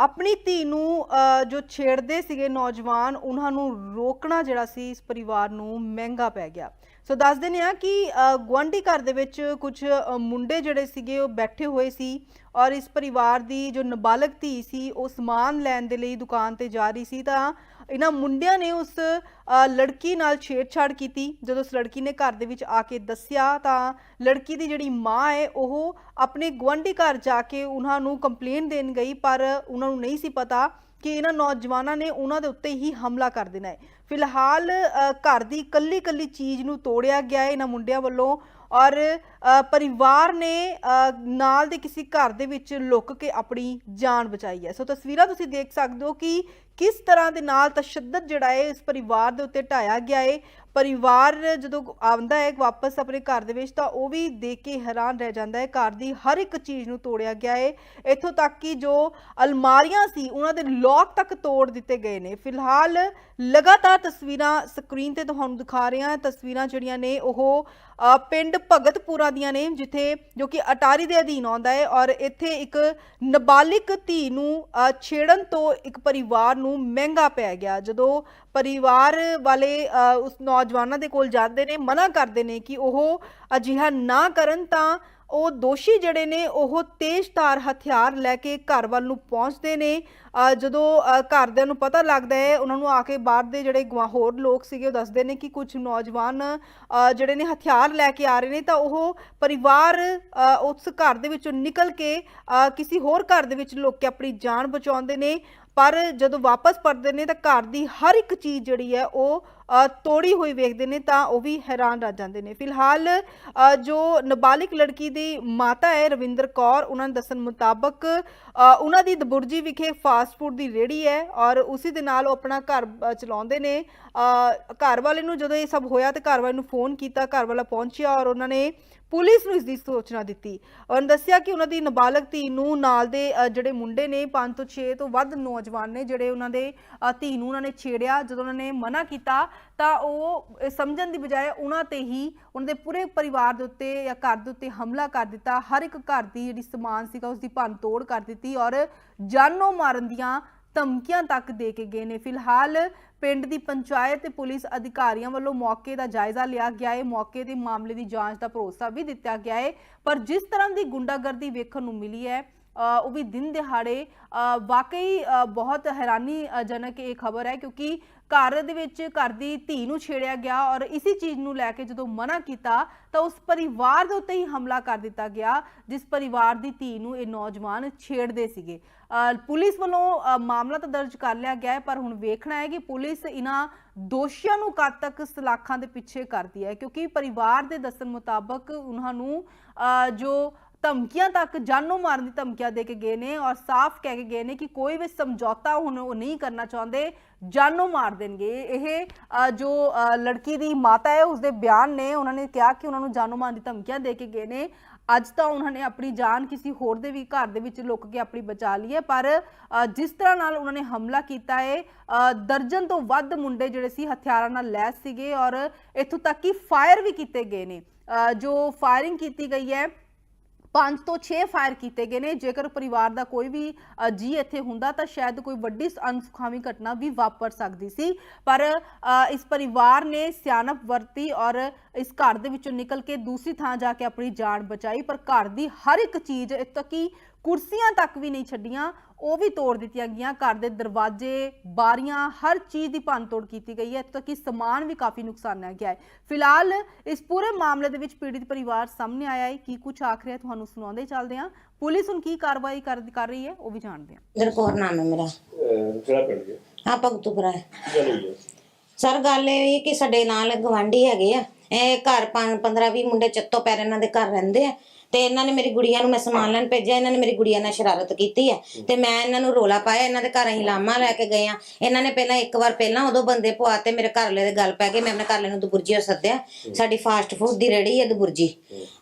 ਆਪਣੀ ਧੀ ਨੂੰ ਅ, ਜੋ ਛੇੜਦੇ ਸੀਗੇ ਨੌਜਵਾਨ ਉਹਨਾਂ ਨੂੰ ਰੋਕਣਾ ਜਿਹੜਾ ਸੀ ਇਸ ਪਰਿਵਾਰ ਨੂੰ ਮਹਿੰਗਾ ਪੈ ਗਿਆ। ਸੋ ਦੱਸ ਦਿੰਦੇ ਆ ਕਿ ਅ, ਗੁਆਂਢੀ ਘਰ ਦੇ ਵਿੱਚ ਕੁਝ ਮੁੰਡੇ ਜਿਹੜੇ ਸੀਗੇ ਉਹ ਬੈਠੇ ਹੋਏ ਸੀ ਔਰ ਇਸ ਪਰਿਵਾਰ ਦੀ ਜੋ ਨਾਬਾਲਗ ਧੀ ਸੀ ਉਹ ਸਮਾਨ ਲੈਣ ਦੇ ਲਈ ਦੁਕਾਨ ਤੇ ਜਾ ਰਹੀ ਸੀ ਤਾਂ ਇਹਨਾਂ ਮੁੰਡਿਆਂ ਨੇ ਉਸ ਲੜਕੀ ਨਾਲ ਛੇੜਛਾੜ ਕੀਤੀ। ਜਦੋਂ ਉਸ ਲੜਕੀ ਨੇ ਘਰ ਦੇ ਵਿੱਚ ਆ ਕੇ ਦੱਸਿਆ ਤਾਂ ਲੜਕੀ ਦੀ ਜਿਹੜੀ ਮਾਂ ਹੈ ਉਹ ਆਪਣੇ ਗੁਆਂਢੀ ਘਰ ਜਾ ਕੇ ਉਹਨਾਂ ਨੂੰ ਕੰਪਲੇਨ ਦੇਣ ਗਈ ਪਰ ਉਹਨਾਂ ਨੂੰ ਨਹੀਂ ਸੀ ਪਤਾ ਕਿ ਇਹਨਾਂ ਨੌਜਵਾਨਾਂ ਨੇ ਉਹਨਾਂ ਦੇ ਉੱਤੇ ਹੀ ਹਮਲਾ ਕਰ ਦੇਣਾ ਹੈ। ਫਿਲਹਾਲ ਘਰ ਦੀ ਇਕੱਲੀ ਇਕੱਲੀ ਚੀਜ਼ ਨੂੰ ਤੋੜਿਆ ਗਿਆ ਹੈ ਇਹਨਾਂ ਮੁੰਡਿਆਂ ਵੱਲੋਂ ਔਰ ਪਰਿਵਾਰ ਨੇ ਨਾਲ ਦੇ ਕਿਸੇ ਘਰ ਦੇ ਵਿੱਚ ਲੁੱਕ ਕੇ ਆਪਣੀ ਜਾਨ ਬਚਾਈ ਹੈ। ਸੋ ਤਸਵੀਰਾਂ ਤੁਸੀਂ ਦੇਖ ਸਕਦੇ ਹੋ ਕਿ ਕਿਸ ਤਰ੍ਹਾਂ ਦੇ ਨਾਲ ਤਸ਼ੱਦਦ ਜਿਹੜਾ ਹੈ ਇਸ ਪਰਿਵਾਰ ਦੇ ਉੱਤੇ ਢਾਇਆ ਗਿਆ ਹੈ ਪਰਿਵਾਰ ਜਦੋਂ ਆਉਂਦਾ ਹੈ, ਵਾਪਸ ਆਪਣੇ ਘਰ ਦੇ ਵਿੱਚ, ਤਾਂ ਉਹ ਵੀ ਦੇਖ ਕੇ ਹੈਰਾਨ ਰਹਿ ਜਾਂਦਾ ਹੈ, ਘਰ ਦੀ ਹਰ ਇੱਕ ਚੀਜ਼ ਨੂੰ ਤੋੜਿਆ ਗਿਆ ਹੈ। ਇੱਥੋਂ ਤੱਕ ਕਿ ਜੋ ਅਲਮਾਰੀਆਂ ਸੀ, ਉਹਨਾਂ ਦੇ ਲੋਕ ਤੱਕ ਤੋੜ ਦਿੱਤੇ ਗਏ ਨੇ। ਫਿਲਹਾਲ ਲਗਾਤਾਰ ਤਸਵੀਰਾਂ ਸਕਰੀਨ ਤੇ ਤੁਹਾਨੂੰ ਦਿਖਾ ਰਹੇ ਹਾਂ। ਤਸਵੀਰਾਂ ਜਿਹੜੀਆਂ ਨੇ, ਉਹ ਪਿੰਡ ਭਗਤਪੁਰਾ ਦੀਆਂ ਨੇ, ਜਿੱਥੇ ਜੋ ਕਿ ਅਟਾਰੀ ਦੇ ਅਧੀਨ ਆਉਂਦਾ ਹੈ ਔਰ ਇੱਥੇ ਇੱਕ ਨਾਬਾਲਿਗ ਧੀ ਨੂੰ ਛੇੜਨ ਤੋਂ ਇੱਕ ਪਰਿਵਾਰ ਨੂੰ ਮਹਿੰਗਾ ਪੈ ਗਿਆ। ਜਦੋਂ ਪਰਿਵਾਰ ਵਾਲੇ ਉਸ ਨੌਜਵਾਨਾਂ ਦੇ ਕੋਲ ਜਾਂਦੇ ਨੇ, ਮਨਾ ਕਰਦੇ ਨੇ ਕਿ ਉਹ ਅਜਿਹਾ ਨਾ ਕਰਨ ਤਾਂ ਉਹ ਦੋਸ਼ੀ ਜਿਹੜੇ ਨੇ, ਉਹ ਤੇਜ਼ਧਾਰ ਹਥਿਆਰ ਲੈ ਕੇ ਘਰ ਵੱਲ ਨੂੰ ਪਹੁੰਚਦੇ ਨੇ। ਜਦੋਂ ਘਰਦਿਆਂ ਨੂੰ ਪਤਾ ਲੱਗਦਾ ਹੈ, ਉਹਨਾਂ ਨੂੰ ਆ ਕੇ ਬਾਹਰ ਦੇ ਜਿਹੜੇ ਗਵਾ- ਹੋਰ ਲੋਕ ਸੀਗੇ, ਉਹ ਦੱਸਦੇ ਨੇ ਕਿ ਕੁਝ ਨੌਜਵਾਨ ਜਿਹੜੇ ਨੇ ਹਥਿਆਰ ਲੈ ਕੇ ਆ ਰਹੇ ਨੇ, ਤਾਂ ਉਹ ਪਰਿਵਾਰ ਉਸ ਘਰ ਦੇ ਵਿੱਚੋਂ ਨਿਕਲ ਕੇ ਕਿਸੇ ਹੋਰ ਘਰ ਦੇ ਵਿੱਚ ਲੁੱਕ ਕੇ ਆਪਣੀ ਜਾਨ ਬਚਾਉਂਦੇ ਨੇ। ਪਰ ਜਦੋਂ ਵਾਪਸ ਪਰਦੇ ਨੇ, ਤਾਂ ਘਰ ਦੀ ਹਰ ਇੱਕ ਚੀਜ਼ ਜਿਹੜੀ ਹੈ, ਉਹ ਤੋੜੀ ਹੋਈ ਵੇਖਦੇ ਨੇ ਤਾਂ ਉਹ ਵੀ ਹੈਰਾਨ ਰਹਿ ਜਾਂਦੇ ਨੇ। ਫਿਲਹਾਲ ਜੋ ਨਾਬਾਲਿਗ ਲੜਕੀ ਦੀ ਮਾਤਾ ਹੈ ਰਵਿੰਦਰ ਕੌਰ, ਉਹਨਾਂ ਦੇ ਦੱਸਣ ਮੁਤਾਬਕ ਉਹਨਾਂ ਦੀ ਦਬੁਰਜੀ ਵਿਖੇ ਫਾਸਟ ਫੂਡ ਦੀ ਰੇੜੀ ਹੈ ਔਰ ਉਸੇ ਦੇ ਨਾਲ ਉਹ ਆਪਣਾ ਘਰ ਚਲਾਉਂਦੇ ਨੇ। ਘਰ ਵਾਲੇ ਨੂੰ ਜਦੋਂ ਇਹ ਸਭ ਹੋਇਆ ਤੇ ਘਰ ਵਾਲੇ ਨੂੰ ਫੋਨ ਕੀਤਾ, ਘਰ ਵਾਲਾ ਪਹੁੰਚਿਆ ਔਰ ਉਹਨਾਂ ਨੇ ਪੁਲਿਸ ਨੂੰ ਇਸ ਦੀ ਸੂਚਨਾ ਦਿੱਤੀ। ਔਰ ਦੱਸਿਆ ਕਿ ਉਹਨਾਂ ਦੀ ਨਾਬਾਲਗ ਧੀ ਨੂੰ ਨਾਲ ਦੇ ਜਿਹੜੇ ਮੁੰਡੇ ਨੇ 5 ਤੋਂ 6 ਤੋਂ ਵੱਧ ਨੌਜਵਾਨ ਨੇ, ਜਿਹੜੇ ਉਹਨਾਂ ਦੇ ਧੀ ਨੂੰ ਉਹਨਾਂ ਨੇ ਛੇੜਿਆ। ਜਦੋਂ ਉਹਨਾਂ ਨੇ ਮਨਾ ਕੀਤਾ ਤਾਂ ਉਹ ਸਮਝਣ ਦੀ ਬਜਾਏ ਉਹਨਾਂ ਤੇ ਹੀ ਉਹਨਾਂ ਦੇ ਪੂਰੇ ਪਰਿਵਾਰ ਦੇ ਉੱਤੇ ਜਾਂ ਘਰ ਦੇ ਉੱਤੇ ਹਮਲਾ ਕਰ ਦਿੱਤਾ। ਹਰ ਇੱਕ ਘਰ ਦੀ ਜਿਹੜੀ ਸਮਾਨ ਸੀਗਾ ਉਸ ਦੀ ਭੰਨ ਤੋੜ ਕਰ ਦਿੱਤੀ ਔਰ ਜਾਨੋਂ ਮਾਰਨ ਦੀਆਂ ਧਮਕੀਆਂ ਤੱਕ ਦੇ ਕੇ ਗਏ ਨੇ। ਫਿਲਹਾਲ ਪਿੰਡ ਦੀ ਪੰਚਾਇਤ ਤੇ ਪੁਲਿਸ ਅਧਿਕਾਰੀਆਂ ਵੱਲੋਂ ਮੌਕੇ ਦਾ ਜਾਇਜ਼ਾ ਲਿਆ ਗਿਆ ਹੈ ਮੌਕੇ ਦੇ ਮਾਮਲੇ ਦੀ ਜਾਂਚ ਦਾ ਭਰੋਸਾ ਵੀ ਦਿੱਤਾ ਗਿਆ ਹੈ ਪਰ ਜਿਸ ਤਰ੍ਹਾਂ ਦੀ ਗੁੰਡਾਗਰਦੀ ਵੇਖਣ ਨੂੰ ਮਿਲੀ ਹੈ ਉਹ ਵੀ ਦਿਨ ਦਿਹਾੜੇ ਵਾਕਈ ਬਹੁਤ ਹੈਰਾਨੀਜਨਕ ਇਹ ਖਬਰ ਹੈ ਕਿਉਂਕਿ ਘਰ ਦੇ ਵਿੱਚ ਘਰ ਦੀ ਧੀ ਨੂੰ ਛੇੜਿਆ ਗਿਆ ਔਰ ਇਸੇ ਚੀਜ਼ ਨੂੰ ਲੈ ਕੇ ਜਦੋਂ ਮਨਾ ਕੀਤਾ ਤਾਂ ਉਸ ਪਰਿਵਾਰ ਦੇ ਉੱਤੇ ਹੀ ਹਮਲਾ ਕਰ ਦਿੱਤਾ ਗਿਆ, ਜਿਸ ਪਰਿਵਾਰ ਦੀ ਧੀ ਨੂੰ ਇਹ ਨੌਜਵਾਨ ਛੇੜਦੇ ਸੀਗੇ। ਪੁਲਿਸ ਵੱਲੋਂ ਮਾਮਲਾ ਤਾਂ ਦਰਜ ਕਰ ਲਿਆ ਗਿਆ ਹੈ, ਪਰ ਹੁਣ ਵੇਖਣਾ ਹੈ ਕਿ ਪੁਲਿਸ ਇਹਨਾਂ ਦੋਸ਼ੀਆਂ ਨੂੰ ਕਦ ਤੱਕ ਸਲਾਖਾਂ ਦੇ ਪਿੱਛੇ ਕਰਦੀ ਹੈ, ਕਿਉਂਕਿ ਪਰਿਵਾਰ ਦੇ ਦੱਸਣ ਮੁਤਾਬਕ ਉਹਨਾਂ ਨੂੰ ਜੋ ਧਮਕੀਆਂ ਤੱਕ ਜਾਨੋਂ ਮਾਰਨ ਦੀ ਧਮਕੀਆਂ ਦੇ ਕੇ ਗਏ ਨੇ ਔਰ ਸਾਫ਼ ਕਹਿ ਕੇ ਗਏ ਨੇ ਕਿ ਕੋਈ ਵੀ ਸਮਝੌਤਾ ਹੁਣ ਉਹ ਨਹੀਂ ਕਰਨਾ ਚਾਹੁੰਦੇ, ਜਾਨੋਂ ਮਾਰ ਦੇਣਗੇ। ਇਹ ਜੋ ਲੜਕੀ ਦੀ ਮਾਤਾ ਹੈ, ਉਸਦੇ ਬਿਆਨ ਨੇ, ਉਹਨਾਂ ਨੇ ਕਿਹਾ ਕਿ ਉਹਨਾਂ ਨੂੰ ਜਾਨੋਂ ਮਾਰਨ ਦੀ ਧਮਕੀਆਂ ਦੇ ਕੇ ਗਏ ਨੇ। ਅੱਜ ਤਾਂ ਉਹਨਾਂ ਨੇ ਆਪਣੀ ਜਾਨ ਕਿਸੇ ਹੋਰ ਦੇ ਵੀ ਘਰ ਦੇ ਵਿੱਚ ਲੁੱਕ ਕੇ ਆਪਣੀ ਬਚਾ ਲਈ ਹੈ, ਪਰ ਜਿਸ ਤਰ੍ਹਾਂ ਨਾਲ ਉਹਨਾਂ ਨੇ ਹਮਲਾ ਕੀਤਾ ਹੈ ਦਰਜਨ ਤੋਂ ਵੱਧ ਮੁੰਡੇ ਜਿਹੜੇ ਸੀ ਹਥਿਆਰਾਂ ਨਾਲ ਲੈਸ ਸੀਗੇ ਔਰ ਇੱਥੋਂ ਤੱਕ ਕਿ ਫਾਇਰ ਵੀ ਕੀਤੇ ਗਏ ਨੇ। ਜੋ ਫਾਇਰਿੰਗ ਕੀਤੀ ਗਈ ਹੈ ਪੰਜ ਤੋਂ 6 ਫਾਇਰ ਕੀਤੇ ਗਏ ਨੇ। ਜੇਕਰ ਪਰਿਵਾਰ ਦਾ ਕੋਈ ਵੀ ਅ, ਜੀ ਇੱਥੇ ਹੁੰਦਾ ਤਾਂ ਸ਼ਾਇਦ ਕੋਈ ਵੱਡੀ ਅਨਸੁਖਾਵੀ ਘਟਨਾ ਵੀ ਵਾਪਰ ਸਕਦੀ ਸੀ। ਪਰ ਅ, ਇਸ ਪਰਿਵਾਰ ਨੇ ਸਿਆਣਪ ਵਰਤੀ ਔਰ ਇਸ ਘਰ ਦੇ ਵਿੱਚੋਂ ਨਿਕਲ ਕੇ ਦੂਸਰੀ ਥਾਂ ਜਾ ਕੇ ਆਪਣੀ ਜਾਨ ਬਚਾਈ। ਪਰ ਘਰ ਦੀ ਹਰ ਇੱਕ ਚੀਜ਼ ਇੱਥੇ ਤੱਕ ਕਿ ਕੁਰਸੀਆਂ ਤੱਕ ਵੀ ਨਹੀਂ ਛੱਡੀਆਂ ਉਹ ਵੀ ਤੋੜ ਦਿੱਤੀਆਂ ਗਈਆਂ। ਘਰ ਦੇ ਦਰਵਾਜ਼ੇ ਬਾਰੀਆਂ ਹਰ ਚੀਜ਼ ਦੀ ਭੰਨਤੋੜ ਕੀਤੀ ਗਈ ਹੈ। ਇੱਥੇ ਤੱਕ ਕਿ ਸਮਾਨ ਵੀ ਕਾਫੀ ਨੁਕਸਾਨਿਆ ਗਿਆ ਹੈ। ਫਿਲਹਾਲ ਇਸ ਪੂਰੇ ਮਾਮਲੇ ਦੇ ਵਿੱਚ ਪੀੜਿਤ ਪਰਿਵਾਰ ਸਾਹਮਣੇ ਆਇਆ ਹੈ ਕੀ ਕੁਝ ਆਖ ਰਿਹਾ ਤੁਹਾਨੂੰ ਸੁਣਾਉਂਦੇ ਚੱਲਦੇ ਹਾਂ। ਪੁਲਿਸ ਹੁਣ ਕੀ ਕਾਰਵਾਈ ਕਰ ਕਰ ਰਹੀ ਹੈ ਉਹ ਵੀ ਜਾਣਦੇ ਹਾਂ। ਇੰਦਰ ਕੌਰ ਨਾਮ ਹੈ ਮੇਰਾ। ਕਿਹੜਾ ਪਿੰਡ ਜੀ? ਹਾਂ ਭਗਤੂਪੁਰਾ ਹੈ। ਹੈ? ਸਰ ਗੱਲ ਇਹ ਹੋਈ ਕਿ ਸਾਡੇ ਨਾਲ ਗਵਾਂਢੀ ਹੈਗੇ ਆ। ਇਹ ਘਰ 15 20 ਮੁੰਡੇ ਚੱਤੋ ਪੈਰ ਇਹਨਾਂ ਦੇ ਘਰ ਰਹਿੰਦੇ ਆ। ਤੇ ਇਹਨਾਂ ਨੇ ਮੇਰੀ ਗੁੜੀਆ ਨੂੰ ਮੈਂ ਸਮਾਨ ਲੈਣ ਭੇਜਿਆ ਇਹਨਾਂ ਨੇ ਮੇਰੀ ਗੁੜੀਆ ਨਾਲ ਸ਼ਰਾਰਤ ਕੀਤੀ ਹੈ ਤੇ ਮੈਂ ਇਹਨਾਂ ਨੂੰ ਰੋਲਾ ਪਾਇਆ ਇਹਨਾਂ ਦੇ ਘਰ ਅਸੀਂ ਲਾਮਾ ਲੈ ਕੇ ਗਏ ਆ। ਇਹਨਾਂ ਨੇ ਪਹਿਲਾਂ ਇੱਕ ਵਾਰ ਪਹਿਲਾਂ ਉਦੋਂ ਬੰਦੇ ਪਵਾਤੇ ਮੇਰੇ ਘਰ ਵਾਲੇ ਦੇ ਗੱਲ ਪੈ ਗਏ ਮੈਂ ਆਪਣੇ ਘਰ ਵਾਲੇ ਨੂੰ ਦਬੁਰਜੀ ਸੱਦਿਆ। ਸਾਡੀ ਫਾਸਟ ਫੂਡ ਦੀ ਰੇੜੀ ਹੈ ਦਬੁਰਜੀ।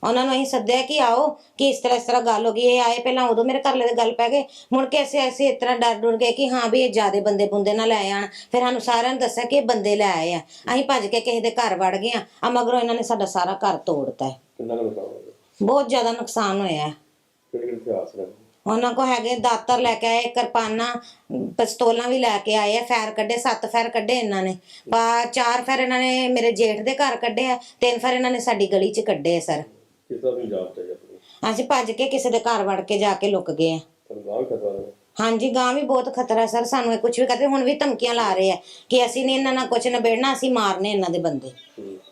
ਉਹਨਾਂ ਨੂੰ ਅਸੀਂ ਸੱਦਿਆ ਕਿ ਆਓ ਕਿ ਇਸ ਤਰ੍ਹਾਂ ਇਸ ਤਰ੍ਹਾਂ ਗੱਲ ਹੋ ਗਈ ਇਹ ਆਏ ਪਹਿਲਾਂ ਉਦੋਂ ਮੇਰੇ ਘਰ ਵਾਲੇ ਦੇ ਗੱਲ ਪੈ ਗਏ। ਮੁੜ ਕੇ ਅਸੀਂ ਅਸੀਂ ਇਸ ਤਰ੍ਹਾਂ ਡਰ ਡੁਰ ਗਏ ਕਿ ਹਾਂ ਵੀ ਇਹ ਜਿਆਦੇ ਬੰਦੇ ਬੁੰਦੇ ਨਾ ਲੈ ਆਣ। ਫਿਰ ਸਾਨੂੰ ਸਾਰਿਆਂ ਨੂੰ ਦੱਸਿਆ ਕਿ ਇਹ ਬੰਦੇ ਲੈ ਆਏ ਆ। ਅਸੀਂ ਭੱਜ ਕੇ ਕਿਸੇ ਦੇ ਘਰ ਵੜ ਗਏ ਆ। ਆ ਮਗਰੋਂ ਇਹਨਾਂ ਨੇ ਸਾਡਾ ਸਾਰਾ ਘਰ ਤੋੜਤਾ ਹੈ। ਕਿੰਨਾ ਕੁ ਨੁਕਸਾਨ ਹੋ ਗਿਆ? ਬਹੁਤ ਜ਼ਿਆਦਾ ਨੁਕਸਾਨ ਹੋਇਆ ਹੈ। ਕਿਹੜੇ ਕਿਹੜੇ ਇਤਿਹਾਸ ਨੇ ਉਹਨਾਂ ਕੋ ਹੈਗੇ ਦਾਤਰ ਲੈ ਕੇ ਆਏ ਕਿਰਪਾਨਾਂ ਪਿਸਤੌਲਾਂ ਵੀ ਲੈ ਕੇ ਆਏ ਆ ਫੈਰ ਕੱਢੇ ਸੱਤ ਫੈਰ ਕੱਢੇ ਇਹਨਾਂ ਨੇ। ਪਾ ਚਾਰ ਫੈਰ ਇਹਨਾਂ ਨੇ ਮੇਰੇ ਜੇਠ ਦੇ ਘਰ ਕੱਢੇ ਆ ਤਿੰਨ ਫੈਰ ਇਹਨਾਂ ਨੇ ਸਾਡੀ ਗਲੀ 'ਚ ਕੱਢੇ ਆ ਸਰ। ਕਿਸ ਤਰ੍ਹਾਂ ਚਾਹੀਏ ਅਸੀਂ ਭੱਜ ਕੇ ਕਿਸੇ ਦੇ ਘਰ ਵੜ ਕੇ ਜਾ ਕੇ ਲੁਕ ਗਏ ਆ। ਤੁਹਾਨੂੰ ਗਾਹ ਖਤਰਾ ਹੈ। ਹਾਂਜੀ ਗਾਂ ਵੀ ਬਹੁਤ ਖਤਰਾ ਸਰ। ਸਾਨੂੰ ਇਹ ਕੁਝ ਵੀ ਕਰਦੇ ਹੁਣ ਵੀ ਧਮਕੀਆਂ ਲਾ ਰਹੇ ਆ ਕਿ ਅਸੀਂ ਨਹੀਂ ਇਹਨਾਂ ਨਾਲ ਕੁਝ ਨਿਬੇੜਨਾ ਅਸੀਂ ਮਾਰਨੇ ਇਹਨਾਂ ਦੇ ਬੰਦੇ।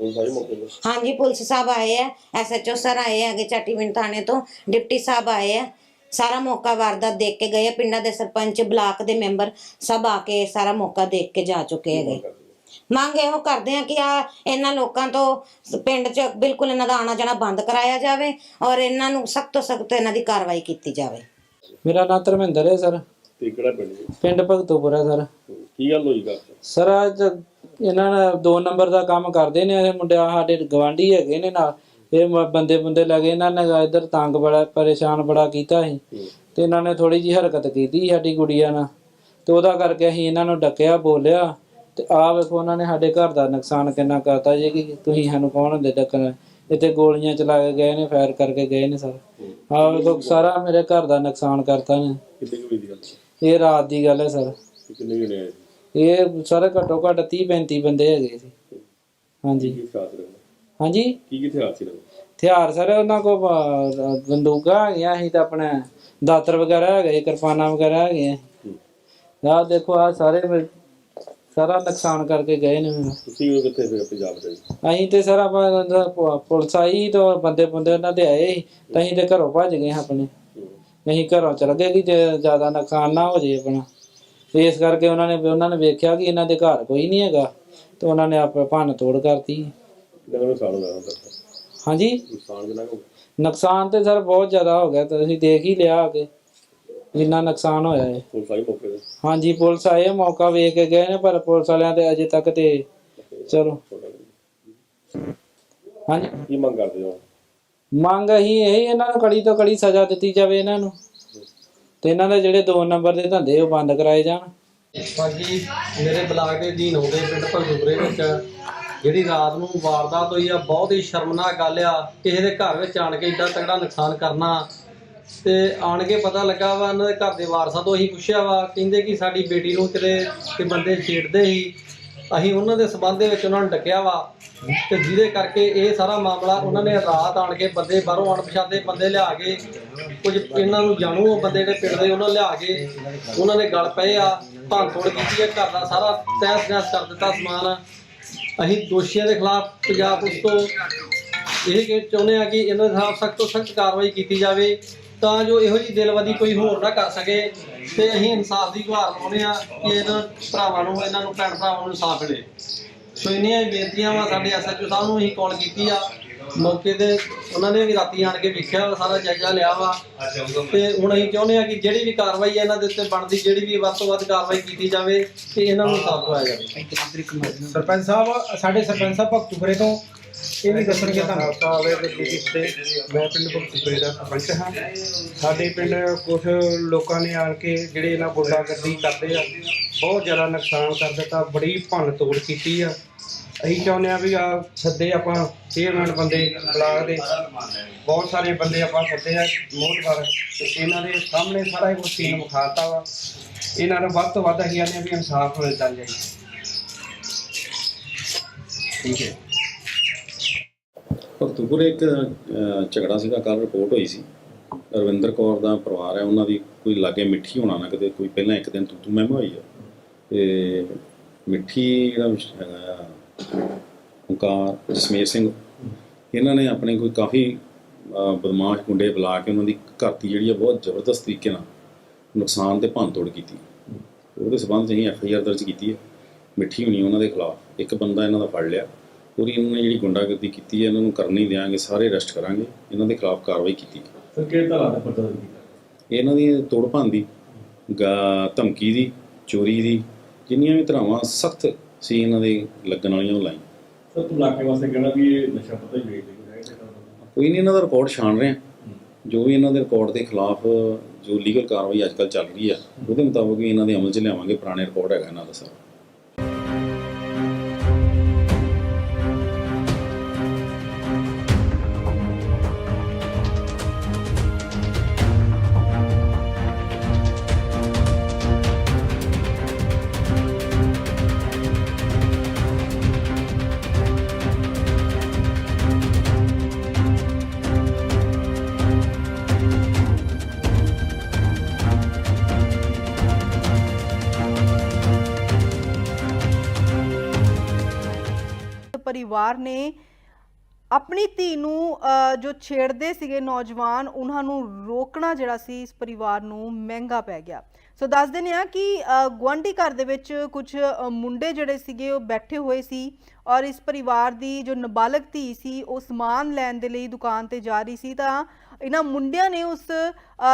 ਮੌਕੇ ਤੇ? ਹਾਂਜੀ ਪੁਲਿਸ ਸਾਹਿਬ ਆਏ ਆ ਐਸਐਚਓ ਸਰ ਆਏ ਹੈਗੇ ਚਾਟੀਵਿੰਡ ਥਾਣੇ ਤੋਂ ਡਿਪਟੀ ਸਾਹਿਬ ਆਏ ਆ। ਸਾਰਾ ਮੌਕਾ ਵਾਰਦਾਤ ਦੇਖ ਕੇ ਗਏ ਆ ਪਿੰਡਾਂ ਦੇ ਸਰਪੰਚ ਬਲਾਕ ਦੇ ਮੈਂਬਰ ਸਭ ਆ ਕੇ ਸਾਰਾ ਮੌਕਾ ਦੇਖ ਕੇ ਜਾ ਚੁੱਕੇ ਹੈਗੇ। ਮੰਗ ਇਹੋ ਕਰਦੇ ਆ ਕਿ ਆ ਇਹਨਾਂ ਲੋਕਾਂ ਤੋਂ ਪਿੰਡ 'ਚ ਬਿਲਕੁਲ ਇਹਨਾਂ ਦਾ ਆਣਾ ਜਾਣਾ ਬੰਦ ਕਰਾਇਆ ਜਾਵੇ ਔਰ ਇਹਨਾਂ ਨੂੰ ਸਖਤ ਤੋਂ ਸਖਤ ਇਹਨਾਂ ਦੀ ਕਾਰਵਾਈ ਕੀਤੀ ਜਾਵੇ। ਮੇਰਾ ਨਾਂ ਧਰਮਿੰਦਰ ਹੈ ਸਰ। ਤੇ ਕਿਹੜਾ ਪਿੰਡ ਜੀ ਪਿੰਡ ਭਗਤੂਪੁਰਾ ਸਰ। ਕੀ ਗੱਲ ਹੋਈ ਘਰ 'ਚ? ਸਰ ਅੱਜ ਇਹਨਾਂ ਨੇ ਦੋ ਨੰਬਰ ਦਾ ਕੰਮ ਕਰਦੇ ਨੇ ਇਹ ਮੁੰਡੇ ਆਹ ਸਾਡੇ ਗਵਾਂਢੀ ਹੈਗੇ ਨੇ ਨਾਲ। ਇਹ ਮ- ਬੰਦੇ ਬੰਦੇ ਲੱਗੇ ਇਹਨਾਂ ਨੇ ਇਧਰ ਤੰਗ ਬੜਾ ਪਰੇਸ਼ਾਨ ਬੜਾ ਕੀਤਾ ਸੀ। ਤੇ ਇਹਨਾਂ ਨੇ ਥੋੜੀ ਜੀ ਹਰਕਤ ਕੀਤੀ ਸਾਡੀ ਗੁੜੀਆ ਨਾਲ। ਤੇ ਉਹਦਾ ਕਰਕੇ ਅਸੀਂ ਇਹਨਾਂ ਨੂੰ ਡੱਕਿਆ ਬੋਲਿਆ। ਤੇ ਆਹ ਵੇਖੋ ਉਹਨਾਂ ਨੇ ਸਾਡੇ ਘਰ ਦਾ ਨੁਕਸਾਨ ਕਿੰਨਾ ਕਰਤਾ ਜੀ ਕਿ ਤੁਸੀਂ ਸਾਨੂੰ ਕੌਣ ਹੁੰਦੇ ਡੱਕਣ? ਇੱਥੇ ਗੋਲੀਆਂ ਚਲਾ ਕੇ ਗਏ ਨੇ ਫਾਇਰ ਕਰਕੇ ਗਏ ਨੇ ਸਰ। ਆਹ ਵੇਖੋ ਸਾਰਾ ਮੇਰੇ ਘਰ ਦਾ ਨੁਕਸਾਨ ਕਰਤਾ ਨੇ। ਕਿੰਨੇ ਕੁ ਵਜੇ ਦੀ ਗੱਲ ਹੈ? ਇਹ ਰਾਤ ਦੀ ਗੱਲ ਹੈ ਸਰ। ਤੇ ਕਿੰਨੇ ਜਣੇ ਆਏ ਸੀ? ਇਹ ਸਾਰੇ ਘੱਟੋ ਘੱਟ 30 35 ਬੰਦੇ ਹੈਗੇ ਸੀ ਹਾਂਜੀ। ਕੀ ਹਾਂਜੀ? ਕੀ ਕੀ ਹਥਿਆਰ ਸੀ ਹਥਿਆਰ ਸਰ ਉਹਨਾਂ ਬ- ਬੰਦੂਕਾਂ ਹੈਗੀਆਂ ਸੀ ਤਾਂ ਆਪਣੇ ਦਾਤਰ ਵਗੈਰਾ ਹੈਗੇ ਕਿਰਪਾਨਾਂ ਵਗੈਰਾ ਹੈਗੀਆਂ ਆਹ ਦੇਖੋ ਆ ਸਾਰੇ ਸਾਰਾ ਨੁਕਸਾਨ ਕਰਕੇ ਗਏ ਨੇ। ਤੁਸੀਂ ਉਹ ਕਿੱਥੇ ਫਿਰ ਪੰਜਾਬ ਦੇ? ਅਸੀਂ ਤੇ ਸਰ ਆਪਾਂ ਪੁਲਿਸ ਆਈ ਤਾਂ ਬੰਦੇ ਬੰਦੇ ਉਹਨਾਂ ਦੇ ਆਏ ਤਾਂ ਅਸੀਂ ਤੇ ਘਰੋਂ ਭੱਜ ਗਏ ਆਪਣੇ। ਅਸੀਂ ਘਰੋਂ ਚਲ ਗਏ ਕਿ ਜੇ ਜ਼ਿਆਦਾ ਨੁਕਸਾਨ ਨਾ ਹੋ ਜੇ ਆਪਣਾ। ਤੇ ਇਸ ਕਰਕੇ ਉਹਨਾਂ ਨੇ ਉਹਨਾਂ ਨੇ ਵੇਖਿਆ ਕਿ ਇਹਨਾਂ ਦੇ ਘਰ ਕੋਈ ਨਹੀਂ ਹੈਗਾ ਤੇ ਉਹਨਾਂ ਨੇ ਆਪੇ ਭੰਨ ਤੋੜ ਕਰਤੀ। ਹਾਂਜੀ? ਨੁਕਸਾਨ ਹੋ ਤੇ ਸਰ ਬਹੁਤ ਜ਼ਿਆਦਾ ਹੋ ਗਿਆ ਤੁਸੀਂ ਦੇਖ ਹੀ ਲਿਆ ਕਿ ਜਿੰਨਾ ਨੁਕਸਾਨ ਹੋਇਆ ਹੈ। ਹਾਂਜੀ ਪੁਲਿਸ ਆਏ ਆ, ਮੌਕਾ ਵੇਖ ਕੇ ਗਏ ਨੇ ਪਰ ਪੁਲਿਸ ਵਾਲਿਆਂ ਤੇ ਅਜੇ ਤੱਕ ਤੇ ਚਲੋ। ਹਾਂਜੀ। ਕੀ ਮੰਗ ਕਰਦੇ ਹੋ? ਮੰਗ ਅਸੀਂ ਇਹ ਇਹਨਾਂ ਨੂੰ ਕੜੀ ਤੋਂ ਕੜੀ ਸਜ਼ਾ ਦਿੱਤੀ ਜਾਵੇ ਇਹਨਾਂ ਨੂੰ। ਤੇ ਇਹਨਾਂ ਦੇ ਜਿਹੜੇ ਦੋ ਨੰਬਰ ਦੇ ਧੰਦੇ ਉਹ ਬੰਦ ਕਰਾਏ ਜਾਣ। ਬਾਕੀ ਮੇਰੇ ਬਲਾਕ ਦੇ ਅਧੀਨ ਆਉਂਦੇ ਪਿੰਡ ਭਗਦੂਪੁਰੇ ਵਿੱਚ। ਜਿਹੜੀ ਰਾਤ ਨੂੰ ਵਾਰਦਾਤ ਹੋਈ ਆ, ਬਹੁਤ ਹੀ ਸ਼ਰਮਨਾਕ ਗੱਲ ਆ। ਕਿਸੇ ਦੇ ਘਰ ਵਿੱਚ ਆਣ ਕੇ ਇੱਡਾ ਤਗੜਾ ਨੁਕਸਾਨ ਕਰਨਾ। ਤੇ ਆਣ ਕੇ ਪਤਾ ਲੱਗਾ ਵਾ, ਇਹਨਾਂ ਦੇ ਘਰ ਦੇ ਵਾਰਸਾਂ ਤੋਂ ਅਸੀਂ ਪੁੱਛਿਆ ਵਾ, ਕਹਿੰਦੇ ਕਿ ਸਾਡੀ ਬੇਟੀ ਨੂੰ ਕਿਤੇ ਕਿ ਬੰਦੇ ਛੇੜਦੇ ਸੀ। ਅਸੀਂ ਉਹਨਾਂ ਦੇ ਸਬੰਧ ਦੇ ਵਿੱਚ ਉਹਨਾਂ ਨੂੰ ਡੱਕਿਆ ਵਾ ਤੇ ਜਿਹਦੇ ਕਰਕੇ ਇਹ ਸਾਰਾ ਮਾਮਲਾ ਉਹਨਾਂ ਨੇ ਰਾਤ ਆਣ ਕੇ ਬੰਦੇ ਬਾਹਰੋਂ ਅਣਪਛਾਤੇ ਬੰਦੇ ਲਿਆ ਕੇ ਕੁਝ ਇਹਨਾਂ ਨੂੰ ਜਾਣੂ ਉਹ ਬੰਦੇ ਜਿਹੜੇ ਪਿੰਡ ਦੇ ਉਹਨਾਂ ਲਿਆ ਕੇ ਉਹਨਾਂ ਨੇ ਗਲ ਪਏ ਆ ਭੰਨ ਤੋੜ ਕੀਤੀ ਹੈ ਘਰ ਦਾ ਸਾਰਾ ਤਹਿਸ ਨਹਿਸ ਕਰ ਦਿੱਤਾ ਸਮਾਨ। ਅਸੀਂ ਦੋਸ਼ੀਆਂ ਦੇ ਖਿਲਾਫ ਪੰਜਾਬ ਪੁਲਿਸ ਤੋਂ ਇਹ ਕਿ ਚਾਹੁੰਦੇ ਆ ਕਿ ਇਹਨਾਂ ਦੇ ਖਿਲਾਫ ਸਖਤ ਤੋਂ ਸਖਤ ਕਾਰਵਾਈ ਕੀਤੀ ਜਾਵੇ। ਤਾਂ ਜੋ ਇਹੋ ਜਿਹੀ ਦਿਲਵਾਦੀ ਕੋਈ ਹੋਰ ਨਾ ਕਰ ਸਕੇ ਤੇ ਅਸੀਂ ਇਨਸਾਫ ਦੀ ਗੁਹਾਰ ਲਾਉਂਦੇ ਆ ਕਿ ਇਹਨਾਂ ਭਰਾਵਾਂ ਨੂੰ ਇਹਨਾਂ ਨੂੰ ਭੈਣ ਭਰਾਵਾਂ ਨੂੰ ਇਨਸਾਫ ਮਿਲੇ। ਸੋ ਇੰਨੀਆਂ ਹੀ ਬੇਨਤੀਆਂ ਵਾ ਸਾਡੇ ਐਸਐਚਓ ਸਾਹਿਬ ਨੂੰ ਅਸੀਂ ਕਾਲ ਕੀਤੀ ਆ। ਮੌਕੇ ਤੇ ਉਹਨਾਂ ਨੇ ਵੀ ਰਾਤੀ ਆਣ ਕੇ ਵੇਖਿਆ ਵਾ, ਸਾਰਾ ਜਾਇਜ਼ਾ ਲਿਆ ਵਾ। ਤੇ ਹੁਣ ਅਸੀਂ ਚਾਹੁੰਦੇ ਆ ਕਿ ਜਿਹੜੀ ਵੀ ਕਾਰਵਾਈ ਹੈ ਇਹਨਾਂ ਦੇ ਉੱਤੇ ਬਣਦੀ ਜਿਹੜੀ ਵੀ ਵੱਧ ਤੋਂ ਵੱਧ ਕਾਰਵਾਈ ਕੀਤੀ ਜਾਵੇ ਤੇ ਇਹਨਾਂ ਨੂੰ ਸਾਫ਼ ਦਵਾਇਆ ਜਾਵੇ। ਸਰਪੰਚ ਸਾਹਿਬ ਸਾਡੇ ਸਰਪੰਚ ਸਾਹਿਬ ਭਗਤੂਪੁਰੇ ਤੋਂ ਇਹ ਵੀ ਦੱਸਣਗੇ ਤੁਹਾਨੂੰ। ਸਾਹਿਬ ਦੇ ਬੀਬੀ ਮੈਂ ਪਿੰਡ ਭਗਤੂਪੁਰੇ ਦਾ ਸਰਪੰਚ ਹਾਂ। ਸਾਡੇ ਪਿੰਡ ਕੁਝ ਲੋਕਾਂ ਨੇ ਆਣ ਕੇ ਜਿਹੜੇ ਇਹਨਾਂ ਗੁੰਡਾਗਰਦੀ ਕਰਦੇ ਆ, ਬਹੁਤ ਜ਼ਿਆਦਾ ਨੁਕਸਾਨ ਕਰ ਦਿੱਤਾ, ਬੜੀ ਭੰਨ ਤੋੜ ਕੀਤੀ ਆ। ਅਸੀਂ ਚਾਹੁੰਦੇ ਆ ਵੀ ਆ ਸੱਦੇ ਆਪਾਂ ਚੇਅਰਮੈਨ ਬੰਦੇ ਬਲਾਕ ਦੇ। ਬਹੁਤ ਸਾਰੇ ਬੰਦੇ ਆਪਾਂ ਸੱਦੇ ਆ ਮੋਹਤਵਾਰ ਤੇ ਇਹਨਾਂ ਦੇ ਸਾਹਮਣੇ ਸਾਰਾ ਹੀ ਕੁਝ ਸੀਨ ਵਿਖਾਤਾ ਵਾ। ਇਹਨਾਂ ਨੂੰ ਵੱਧ ਤੋਂ ਵੱਧ ਅਸੀਂ ਆਨੇ ਵੀ ਇਨਸਾਫ ਮਿਲਦਾ ਜਾਏ ਠੀਕ ਹੈ। ਭਗਤੂਪੁਰ ਇੱਕ ਝਗੜਾ ਸੀਗਾ ਕੱਲ ਰਿਪੋਰਟ ਹੋਈ ਸੀ। ਰਵਿੰਦਰ ਕੌਰ ਦਾ ਪਰਿਵਾਰ ਹੈ, ਉਹਨਾਂ ਦੀ ਕੋਈ ਲਾਗੇ ਮਿੱਠੀ ਹੋਣਾ ਨਾ ਕਿਤੇ ਕੋਈ ਪਹਿਲਾਂ ਇੱਕ ਦਿਨ ਤੂੰ ਤੂੰ ਮੈਂ ਹੋਈ ਆ। ਤੇ ਮਿੱਠੀ ਜਿਹੜਾ ਵਿਸ਼- ਹੈਗਾ ਓਂਕਾਰ ਜਸਮੇਰ ਸਿੰਘ, ਇਹਨਾਂ ਨੇ ਆਪਣੇ ਕੋਈ ਕਾਫੀ ਬਦਮਾਸ਼ ਗੁੰਡੇ ਬੁਲਾ ਕੇ ਉਹਨਾਂ ਦੀ ਘਰਤੀ ਜਿਹੜੀ ਆ, ਬਹੁਤ ਜ਼ਬਰਦਸਤ ਤਰੀਕੇ ਨਾਲ ਨੁਕਸਾਨ ਤੇ ਭੰਨਤੋੜ ਕੀਤੀ। ਉਹਦੇ ਸਬੰਧ 'ਚ ਅਸੀਂ ਐਫ ਆਈ ਆਰ ਦਰਜ ਕੀਤੀ ਹੈ ਮਿੱਠੀ ਹੋਣੀ ਉਹਨਾਂ ਦੇ ਖਿਲਾਫ। ਇੱਕ ਬੰਦਾ ਇਹਨਾਂ ਦਾ ਫੜ ਲਿਆ। ਪੂਰੀ ਇਹਨਾਂ ਨੇ ਜਿਹੜੀ ਗੁੰਡਾਗਰਦੀ ਕੀਤੀ ਹੈ ਇਹਨਾਂ ਨੂੰ ਕਰਨੀ ਦਿਆਂਗੇ ਸਾਰੇ ਅਰੈਸਟ ਕਰਾਂਗੇ ਇਹਨਾਂ ਦੇ ਖਿਲਾਫ ਕਾਰਵਾਈ ਕੀਤੀ ਫਿਰ ਕਿਹੜਾ ਧਾਰਾ ਦਾ ਪਰਚਾ ਕੀਤਾ? ਇਹਨਾਂ ਦੀ ਤੋੜ ਭੰਨ ਦੀ ਗਾ- ਧਮਕੀ ਦੀ ਚੋਰੀ ਦੀ ਜਿੰਨੀਆਂ ਵੀ ਧਰਾਵਾਂ ਸਖਤ ਸੀ ਇਹਨਾਂ ਦੇ ਲੱਗਣ ਵਾਲੀਆਂ ਉਹ ਲਾਈਆਂ। ਸਰ ਤੂੰ ਇਲਾਕੇ ਵਾਸਤੇ ਕਹਿਣਾ ਵੀ ਇਹ ਨਸ਼ਾ ਪਤਾ ਹੀ ਵੇਚਦੇ ਕੋਈ ਨਹੀਂ ਇਹਨਾਂ ਦਾ ਰਿਕਾਰਡ ਛਾਣ ਰਹੇ ਜੋ ਵੀ ਇਹਨਾਂ ਦੇ ਰਿਕਾਰਡ ਦੇ ਖਿਲਾਫ ਜੋ ਲੀਗਲ ਕਾਰਵਾਈ ਅੱਜਕੱਲ ਚੱਲ ਰਹੀ ਆ ਉਹਦੇ ਮੁਤਾਬਕ ਇਹਨਾਂ ਦੇ ਅਮਲ 'ਚ ਲਿਆਵਾਂਗੇ ਪੁਰਾਣੇ ਰਿਕਾਰਡ ਹੈਗਾ ਇਹਨਾਂ ਦਾ ਸਾਰਾ। ਪਰਿਵਾਰ ਨੇ ਆਪਣੀ ਧੀ ਨੂੰ ਜੋ ਛੇੜਦੇ ਸੀਗੇ ਨੌਜਵਾਨ ਉਹਨਾਂ ਨੂੰ ਰੋਕਣਾ ਜਿਹੜਾ ਸੀ ਇਸ ਪਰਿਵਾਰ ਨੂੰ ਮਹਿੰਗਾ ਪੈ ਗਿਆ। ਸੋ ਦੱਸ ਦਿੰਦੇ ਆ ਕਿ ਅ, ਗੁਆਂਢੀ ਘਰ ਦੇ ਵਿੱਚ ਕੁਝ ਮੁੰਡੇ ਜਿਹੜੇ ਸੀਗੇ ਉਹ ਬੈਠੇ ਹੋਏ ਸੀ ਔਰ ਇਸ ਪਰਿਵਾਰ ਦੀ ਜੋ ਨਾਬਾਲਗ ਧੀ ਸੀ ਉਹ ਸਮਾਨ ਲੈਣ ਦੇ ਲਈ ਦੁਕਾਨ ਤੇ ਜਾ ਰਹੀ ਸੀ ਤਾਂ ਇਹਨਾਂ ਮੁੰਡਿਆਂ ਨੇ ਉਸ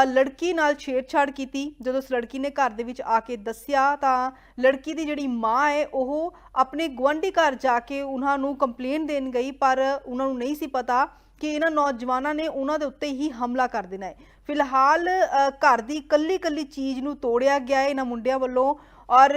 ਲੜਕੀ ਨਾਲ ਛੇੜਛਾੜ ਕੀਤੀ। ਜਦੋਂ ਉਸ ਲੜਕੀ ਨੇ ਘਰ ਦੇ ਵਿੱਚ ਆ ਕੇ ਦੱਸਿਆ ਤਾਂ ਲੜਕੀ ਦੀ ਜਿਹੜੀ ਮਾਂ ਹੈ, ਉਹ ਆਪਣੇ ਗੁਆਂਢੀ ਘਰ ਜਾ ਕੇ ਉਹਨਾਂ ਨੂੰ ਕੰਪਲੇਨ ਦੇਣ ਗਈ, ਪਰ ਉਹਨਾਂ ਨੂੰ ਨਹੀਂ ਸੀ ਪਤਾ ਕਿ ਇਹਨਾਂ ਨੌਜਵਾਨਾਂ ਨੇ ਉਹਨਾਂ ਦੇ ਉੱਤੇ ਹੀ ਹਮਲਾ ਕਰ ਦੇਣਾ ਹੈ। ਫਿਲਹਾਲ ਘਰ ਦੀ ਕੱਲੀ ਕੱਲੀ ਚੀਜ਼ ਨੂੰ ਤੋੜਿਆ ਗਿਆ ਹੈ ਇਹਨਾਂ ਮੁੰਡਿਆਂ ਵੱਲੋਂ ਔਰ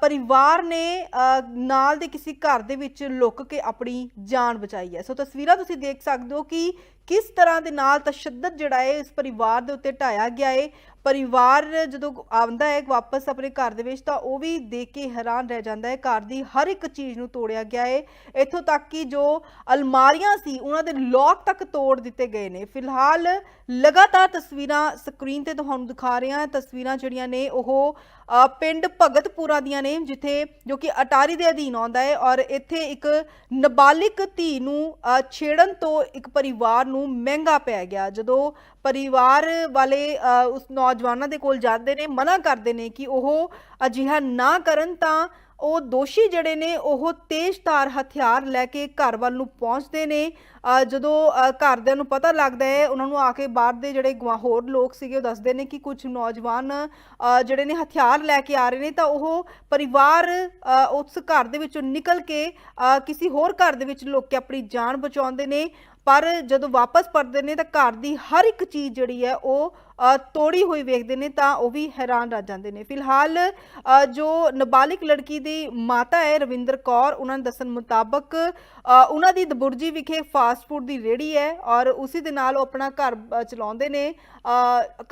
ਪਰਿਵਾਰ ਨੇ ਨਾਲ ਦੇ ਕਿਸੇ ਘਰ ਦੇ ਵਿੱਚ ਲੁੱਕ ਕੇ ਆਪਣੀ ਜਾਨ ਬਚਾਈ ਹੈ। ਸੋ ਤਸਵੀਰਾਂ ਤੁਸੀਂ ਦੇਖ ਸਕਦੇ ਹੋ ਕਿ ਕਿਸ ਤਰ੍ਹਾਂ ਦੇ ਨਾਲ ਤਸ਼ੱਦਦ ਜਿਹੜਾ ਹੈ ਇਸ ਪਰਿਵਾਰ ਦੇ ਉੱਤੇ ਢਾਇਆ ਗਿਆ ਹੈ ਪਰਿਵਾਰ ਜਦੋਂ ਆਉਂਦਾ ਹੈ, ਵਾਪਸ ਆਪਣੇ ਘਰ ਦੇ ਵਿੱਚ ਤਾਂ ਉਹ ਵੀ ਦੇਖ ਕੇ ਹੈਰਾਨ ਰਹਿ ਜਾਂਦਾ ਹੈ। ਘਰ ਦੀ ਹਰ ਇੱਕ ਚੀਜ਼ ਨੂੰ ਤੋੜਿਆ ਗਿਆ ਹੈ ਇੱਥੋਂ ਤੱਕ ਕਿ ਜੋ ਅਲਮਾਰੀਆਂ ਸੀ, ਉਹਨਾਂ ਦੇ ਲੋਕ ਤੱਕ ਤੋੜ ਦਿੱਤੇ ਗਏ ਨੇ। ਫਿਲਹਾਲ ਲਗਾਤਾਰ ਤਸਵੀਰਾਂ ਸਕਰੀਨ ਤੇ ਤੁਹਾਨੂੰ ਦਿਖਾ ਰਹੇ ਹਾਂ। ਤਸਵੀਰਾਂ ਜਿਹੜੀਆਂ ਨੇ ਉਹ ਪਿੰਡ ਭਗਤਪੁਰਾ ਦੀਆਂ ਨੇ, ਜਿੱਥੇ ਜੋ ਕਿ ਅਟਾਰੀ ਦੇ ਅਧੀਨ ਆਉਂਦਾ ਹੈ ਔਰ ਇੱਥੇ ਇੱਕ ਨਾਬਾਲਿਗ ਧੀ ਨੂੰ ਛੇੜਨ ਤੋਂ ਇੱਕ ਪਰਿਵਾਰ ਨੂੰ ਮਹਿੰਗਾ ਪੈ ਗਿਆ। ਜਦੋਂ ਪਰਿਵਾਰ ਵਾਲੇ ਅ, ਉਸ ਨੌਜਵਾਨਾਂ ਦੇ ਕੋਲ ਜਾਂਦੇ ਨੇ ਮਨਾ ਕਰਦੇ ਨੇ ਕਿ ਉਹ ਅਜਿਹਾ ਨਾ ਕਰਨ ਤਾਂ ਉਹ ਦੋਸ਼ੀ ਜਿਹੜੇ ਨੇ ਉਹ ਤੇਜ਼ਧਾਰ ਹਥਿਆਰ ਲੈ ਕੇ ਘਰ ਵੱਲ ਨੂੰ ਪਹੁੰਚਦੇ ਨੇ। ਜਦੋਂ ਘਰਦਿਆਂ ਨੂੰ ਪਤਾ ਲੱਗਦਾ ਹੈ ਉਹਨਾਂ ਨੂੰ ਆ ਕੇ ਬਾਹਰ ਦੇ ਜਿਹੜੇ ਗਵਾ ਹੋਰ ਲੋਕ ਸੀਗੇ ਉਹ ਦੱਸਦੇ ਨੇ ਕਿ ਕੁਝ ਨੌਜਵਾਨ ਅ, ਜਿਹੜੇ ਨੇ ਹਥਿਆਰ ਲੈ ਕੇ ਆ ਰਹੇ ਨੇ ਤਾਂ ਉਹ ਪਰਿਵਾਰ ਅ, ਉਸ ਘਰ ਦੇ ਵਿੱਚੋਂ ਨਿਕਲ ਕੇ ਅ, ਕਿਸੇ ਹੋਰ ਘਰ ਦੇ ਵਿੱਚ ਲੁੱਕ ਕੇ ਆਪਣੀ ਜਾਨ ਬਚਾਉਂਦੇ ਨੇ। ਪਰ ਜਦੋਂ ਵਾਪਸ ਪਰਦੇ ਨੇ ਤਾਂ ਘਰ ਦੀ ਹਰ ਇੱਕ ਚੀਜ਼ ਜਿਹੜੀ ਹੈ ਉਹ ਤੋੜੀ ਹੋਈ ਵੇਖਦੇ ਨੇ ਤਾਂ ਉਹ ਵੀ ਹੈਰਾਨ ਰਹਿ ਜਾਂਦੇ ਨੇ। ਫਿਲਹਾਲ ਜੋ ਨਾਬਾਲਿਗ ਲੜਕੀ ਦੀ ਮਾਤਾ ਹੈ ਰਵਿੰਦਰ ਕੌਰ, ਉਹਨਾਂ ਦੇ ਦੱਸਣ ਮੁਤਾਬਕ ਉਹਨਾਂ ਦੀ ਦਬੁਰਜੀ ਵਿਖੇ ਫਾਸਟ ਫੂਡ ਦੀ ਰੇੜੀ ਹੈ ਔਰ ਉਸੇ ਦੇ ਨਾਲ ਉਹ ਆਪਣਾ ਘਰ ਚਲਾਉਂਦੇ ਨੇ।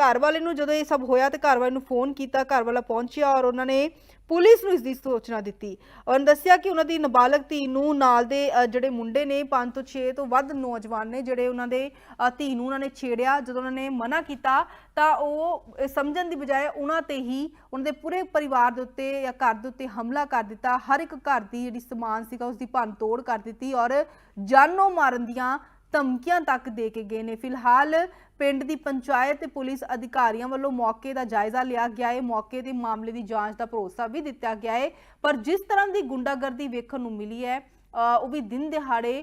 ਘਰ ਵਾਲੇ ਨੂੰ ਜਦੋਂ ਇਹ ਸਭ ਹੋਇਆ ਤੇ ਘਰ ਵਾਲੇ ਨੂੰ ਫੋਨ ਕੀਤਾ, ਘਰ ਵਾਲਾ ਪਹੁੰਚਿਆ ਔਰ ਉਹਨਾਂ ਨੇ ਪੁਲਿਸ ਨੂੰ ਇਸ ਦੀ ਸੂਚਨਾ ਦਿੱਤੀ। ਉਹਨਾਂ ਦੱਸਿਆ ਕਿ ਉਹਨਾਂ ਦੀ ਨਾਬਾਲਗ ਧੀ ਨੂੰ ਨਾਲ ਦੇ ਅ, ਜਿਹੜੇ ਮੁੰਡੇ ਨੇ 5 ਤੋਂ 6 ਤੋਂ ਵੱਧ ਨੌਜਵਾਨ ਨੇ ਜਿਹੜੇ ਉਹਨਾਂ ਦੇ ਅ, ਧੀ ਨੂੰ ਉਹਨਾਂ ਨੇ ਛੇੜਿਆ। ਜਦੋਂ ਉਹਨਾਂ ਨੇ ਮਨਾ ਕੀਤਾ ਤਾਂ ਉਹ ਇਹ ਸਮਝਣ ਦੀ ਬਜਾਏ ਉਹਨਾਂ ਤੇ ਹੀ ਉਹਨਾਂ ਦੇ ਪੂਰੇ ਪਰਿਵਾਰ ਦੇ ਉੱਤੇ ਜਾਂ ਘਰ ਦੇ ਉੱਤੇ ਹਮਲਾ ਕਰ ਦਿੱਤਾ। ਹਰ ਇੱਕ ਘਰ ਦੀ ਜਿਹੜੀ ਸਮਾਨ ਸੀਗਾ ਉਸ ਦੀ ਭੰਨ ਤੋੜ ਕਰ ਦਿੱਤੀ ਔਰ ਜਾਨੋਂ ਮਾਰਨ ਦੀਆਂ ਧਮਕੀਆਂ ਤੱਕ ਦੇ ਕੇ ਗਏ ਨੇ। ਫਿਲਹਾਲ ਪਿੰਡ ਦੀ ਪੰਚਾਇਤ ਤੇ ਪੁਲਿਸ ਅਧਿਕਾਰੀਆਂ ਵੱਲੋਂ ਮੌਕੇ ਦਾ ਜਾਇਜ਼ਾ ਲਿਆ ਗਿਆ ਹੈ ਮੌਕੇ ਦੇ ਮਾਮਲੇ ਦੀ ਜਾਂਚ ਦਾ ਭਰੋਸਾ ਵੀ ਦਿੱਤਾ ਗਿਆ ਹੈ ਪਰ ਜਿਸ ਤਰ੍ਹਾਂ ਦੀ ਗੁੰਡਾਗਰਦੀ ਵੇਖਣ ਨੂੰ ਮਿਲੀ ਹੈ ਉਹ ਵੀ ਦਿਨ ਦਿਹਾੜੇ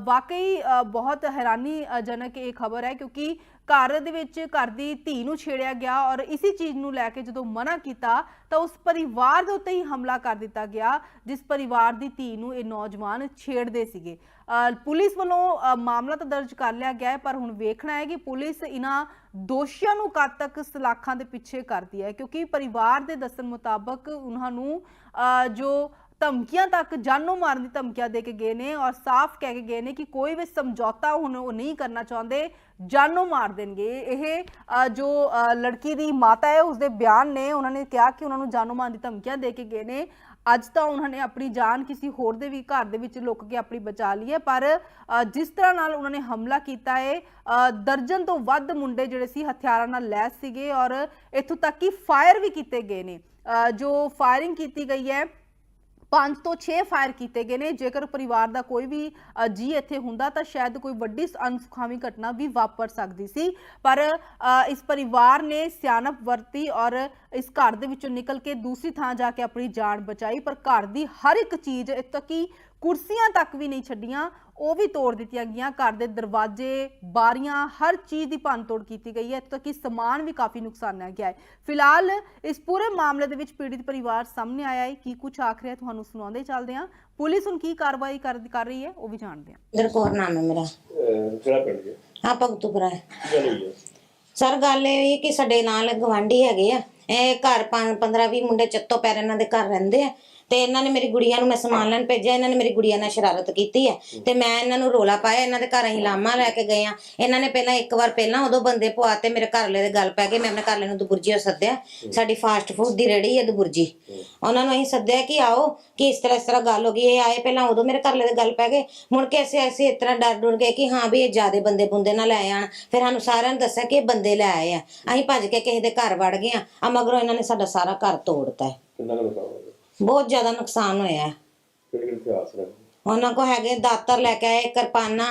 ਵਾਕਈ ਬਹੁਤ ਹੈਰਾਨੀਜਨਕ ਇਹ ਖਬਰ ਹੈ ਕਿਉਂਕਿ ਘਰ ਦੇ ਵਿੱਚ ਘਰ ਦੀ ਧੀ ਨੂੰ ਛੇੜਿਆ ਗਿਆ ਔਰ ਇਸੇ ਚੀਜ਼ ਨੂੰ ਲੈ ਕੇ ਜਦੋਂ ਮਨਾ ਕੀਤਾ ਤਾਂ ਉਸ ਪਰਿਵਾਰ ਦੇ ਉੱਤੇ ਹੀ ਹਮਲਾ ਕਰ ਦਿੱਤਾ ਗਿਆ, ਜਿਸ ਪਰਿਵਾਰ ਦੀ ਧੀ ਨੂੰ ਇਹ ਨੌਜਵਾਨ ਛੇੜਦੇ ਸੀਗੇ। ਪੁਲਿਸ ਵੱਲੋਂ ਮਾਮਲਾ ਤਾਂ ਦਰਜ ਕਰ ਲਿਆ ਗਿਆ ਹੈ, ਪਰ ਹੁਣ ਵੇਖਣਾ ਹੈ ਕਿ ਪੁਲਿਸ ਇਹਨਾਂ ਦੋਸ਼ੀਆਂ ਨੂੰ ਕਦ ਤੱਕ ਸਲਾਖਾਂ ਦੇ ਪਿੱਛੇ ਕਰਦੀ ਹੈ, ਕਿਉਂਕਿ ਪਰਿਵਾਰ ਦੇ ਦੱਸਣ ਮੁਤਾਬਕ ਉਹਨਾਂ ਨੂੰ ਜੋ ਧਮਕੀਆਂ ਤੱਕ ਜਾਨੋਂ ਮਾਰਨ ਦੀ ਧਮਕੀਆਂ ਦੇ ਕੇ ਗਏ ਨੇ ਔਰ ਸਾਫ਼ ਕਹਿ ਕੇ ਗਏ ਨੇ ਕਿ ਕੋਈ ਵੀ ਸਮਝੌਤਾ ਹੁਣ ਉਹ ਨਹੀਂ ਕਰਨਾ ਚਾਹੁੰਦੇ, ਜਾਨੋਂ ਮਾਰ ਦੇਣਗੇ। ਇਹ ਜੋ ਲੜਕੀ ਦੀ ਮਾਤਾ ਹੈ, ਉਸਦੇ ਬਿਆਨ ਨੇ, ਉਹਨਾਂ ਨੇ ਕਿਹਾ ਕਿ ਉਹਨਾਂ ਨੂੰ ਜਾਨੋਂ ਮਾਰਨ ਦੀ ਧਮਕੀਆਂ ਦੇ ਕੇ ਗਏ ਨੇ। ਅੱਜ ਤਾਂ ਉਹਨਾਂ ਨੇ ਆਪਣੀ ਜਾਨ ਕਿਸੇ ਹੋਰ ਦੇ ਵੀ ਘਰ ਦੇ ਵਿੱਚ ਲੁੱਕ ਕੇ ਆਪਣੀ ਬਚਾ ਲਈ ਹੈ, ਪਰ ਜਿਸ ਤਰ੍ਹਾਂ ਨਾਲ ਉਹਨਾਂ ਨੇ ਹਮਲਾ ਕੀਤਾ ਹੈ ਦਰਜਨ ਤੋਂ ਵੱਧ ਮੁੰਡੇ ਜਿਹੜੇ ਸੀ ਹਥਿਆਰਾਂ ਨਾਲ ਲੈਸ ਸੀਗੇ ਔਰ ਇੱਥੋਂ ਤੱਕ ਕਿ ਫਾਇਰ ਵੀ ਕੀਤੇ ਗਏ ਨੇ। ਜੋ ਫਾਇਰਿੰਗ ਕੀਤੀ ਗਈ ਹੈ ਪੰਜ ਤੋਂ 6 ਫਾਇਰ ਕੀਤੇ ਗਏ ਨੇ। ਜੇਕਰ ਪਰਿਵਾਰ ਦਾ ਕੋਈ ਵੀ ਅ, ਜੀ ਇੱਥੇ ਹੁੰਦਾ ਤਾਂ ਸ਼ਾਇਦ ਕੋਈ ਵੱਡੀ ਅਨਸੁਖਾਵੀ ਘਟਨਾ ਵੀ ਵਾਪਰ ਸਕਦੀ ਸੀ। ਪਰ ਇਸ ਪਰਿਵਾਰ ਨੇ ਸਿਆਣਪ ਵਰਤੀ ਔਰ ਇਸ ਘਰ ਦੇ ਵਿੱਚੋਂ ਨਿਕਲ ਕੇ ਦੂਸਰੀ ਥਾਂ ਜਾ ਕੇ ਆਪਣੀ ਜਾਨ ਬਚਾਈ। ਪਰ ਘਰ ਦੀ ਹਰ ਇੱਕ ਚੀਜ਼ ਇੱਥੇ ਤੱਕ ਕਿ ਕੁਰਸੀਆਂ ਤੱਕ ਵੀ ਨਹੀਂ ਛੱਡੀਆਂ। ਉਹ ਵੀ ਤੋੜ ਦਿੱਤੀਆਂ ਗਈਆਂ। ਘਰ ਦੇ ਦਰਵਾਜ਼ੇ ਬਾਰੀਆਂ ਹਰ ਚੀਜ਼ ਦੀ ਭੰਨਤੋੜ ਕੀਤੀ ਗਈ ਹੈ। ਤੱਕ ਕਿ ਸਮਾਨ ਵੀ ਕਾਫੀ ਨੁਕਸਾਨਿਆ ਗਿਆ ਹੈ। ਫਿਲਹਾਲ ਇਸ ਪੂਰੇ ਮਾਮਲੇ ਦੇ ਵਿੱਚ ਪੀੜਿਤ ਪਰਿਵਾਰ ਸਾਹਮਣੇ ਆਇਆ ਹੈ। ਕੀ ਕੁਝ ਆਖ ਰਿਹਾ ਤੁਹਾਨੂੰ ਸੁਣਾਉਂਦੇ ਚੱਲਦੇ ਹਾਂ। ਪੁਲਿਸ ਹੁਣ ਕੀ ਕਾਰਵਾਈ ਕਰ ਕਰ ਰਹੀ ਹੈ ਉਹ ਵੀ ਜਾਣਦੇ ਹਾਂ। ਇੰਦਰ ਕੌਰ ਨਾਮ ਹੈ ਮੇਰਾ। ਕਿਹੜਾ ਪਿੰਡ ਜੀ? ਹਾਂ ਭਗਤੂਪੁਰਾ। ਹੈ ਹੋਈ ਹੈ ਸਰ ਗੱਲ ਇਹ ਹੋਈ ਕਿ ਸਾਡੇ ਨਾਲ ਗਵਾਂਢੀ ਹੈਗੇ ਆ। ਇਹ ਘਰ 15 20 ਮੁੰਡੇ ਚੱਤੋ ਪੈਰ ਇਹਨਾਂ ਦੇ ਘਰ ਰਹਿੰਦੇ ਆ। ਤੇ ਇਹਨਾਂ ਨੇ ਮੇਰੀ ਗੁੜੀਆ ਨੂੰ ਮੈਂ ਸਮਾਨ ਲੈਣ ਭੇਜਿਆ ਇਹਨਾਂ ਨੇ ਮੇਰੀ ਗੁੜੀਆ ਨਾਲ ਸ਼ਰਾਰਤ ਕੀਤੀ ਹੈ। ਤੇ ਮੈਂ ਇਹਨਾਂ ਨੂੰ ਰੋਲਾ ਪਾਇਆ ਇਹਨਾਂ ਦੇ ਘਰ ਅਸੀਂ ਲਾਮਾ ਲੈ ਕੇ ਗਏ ਆ। ਇਹਨਾਂ ਨੇ ਪਹਿਲਾਂ ਇੱਕ ਵਾਰ ਪਹਿਲਾਂ ਉਦੋਂ ਬੰਦੇ ਪਵਾਤੇ ਮੇਰੇ ਘਰ ਵਾਲੇ ਦੇ ਗੱਲ ਪੈ ਗਏ ਮੈਂ ਆਪਣੇ ਘਰ ਵਾਲੇ ਨੂੰ ਦੁਬੁਰਜੀ ਸੱਦਿਆ। ਸਾਡੀ ਫਾਸਟ ਫੂਡ ਦੀ ਰੇੜੀ ਹੈ ਦੁਬੁਰਜੀ। ਉਹਨਾਂ ਨੂੰ ਅਸੀਂ ਸੱਦਿਆ ਕਿ ਆਓ ਕਿ ਇਸ ਤਰ੍ਹਾਂ ਇਸ ਤਰ੍ਹਾਂ ਗੱਲ ਹੋ ਗਈ ਇਹ ਆਏ ਪਹਿਲਾਂ ਉਦੋਂ ਮੇਰੇ ਘਰ ਵਾਲੇ ਦੇ ਗੱਲ ਪੈ ਗਏ। ਮੁੜ ਕੇ ਅਸੀਂ ਅਸੀਂ ਇਸ ਤਰ੍ਹਾਂ ਡਰ ਡੁਰ ਗਏ ਕਿ ਹਾਂ ਵੀ ਇਹ ਜਿਆਦੇ ਬੰਦੇ ਬੁੰਦੇ ਨਾ ਲੈ ਆਣ। ਫਿਰ ਸਾਨੂੰ ਸਾਰਿਆਂ ਨੂੰ ਦੱਸਿਆ ਕਿ ਇਹ ਬੰਦੇ ਲੈ ਆਏ ਆ। ਅਸੀਂ ਭੱਜ ਕੇ ਕਿਸੇ ਦੇ ਘਰ ਵੜ ਗਏ ਆ। ਆ ਮਗਰੋਂ ਇਹਨਾਂ ਨੇ ਸਾਡਾ ਸਾਰਾ ਘਰ ਤੋੜਤਾ ਹੈ। ਕਿੰਨਾ ਕੁ ਨੁਕਸਾਨ ਹੋ ਗਿਆ? ਬਹੁਤ ਜ਼ਿਆਦਾ ਨੁਕਸਾਨ ਹੋਇਆ ਹੈ। ਕਿਹੜੇ ਕਿਹੜੇ ਇਤਿਹਾਸ ਨੇ ਉਹਨਾਂ ਕੋ ਹੈਗੇ ਦਾਤਰ ਲੈ ਕੇ ਆਏ ਕਿਰਪਾਨਾਂ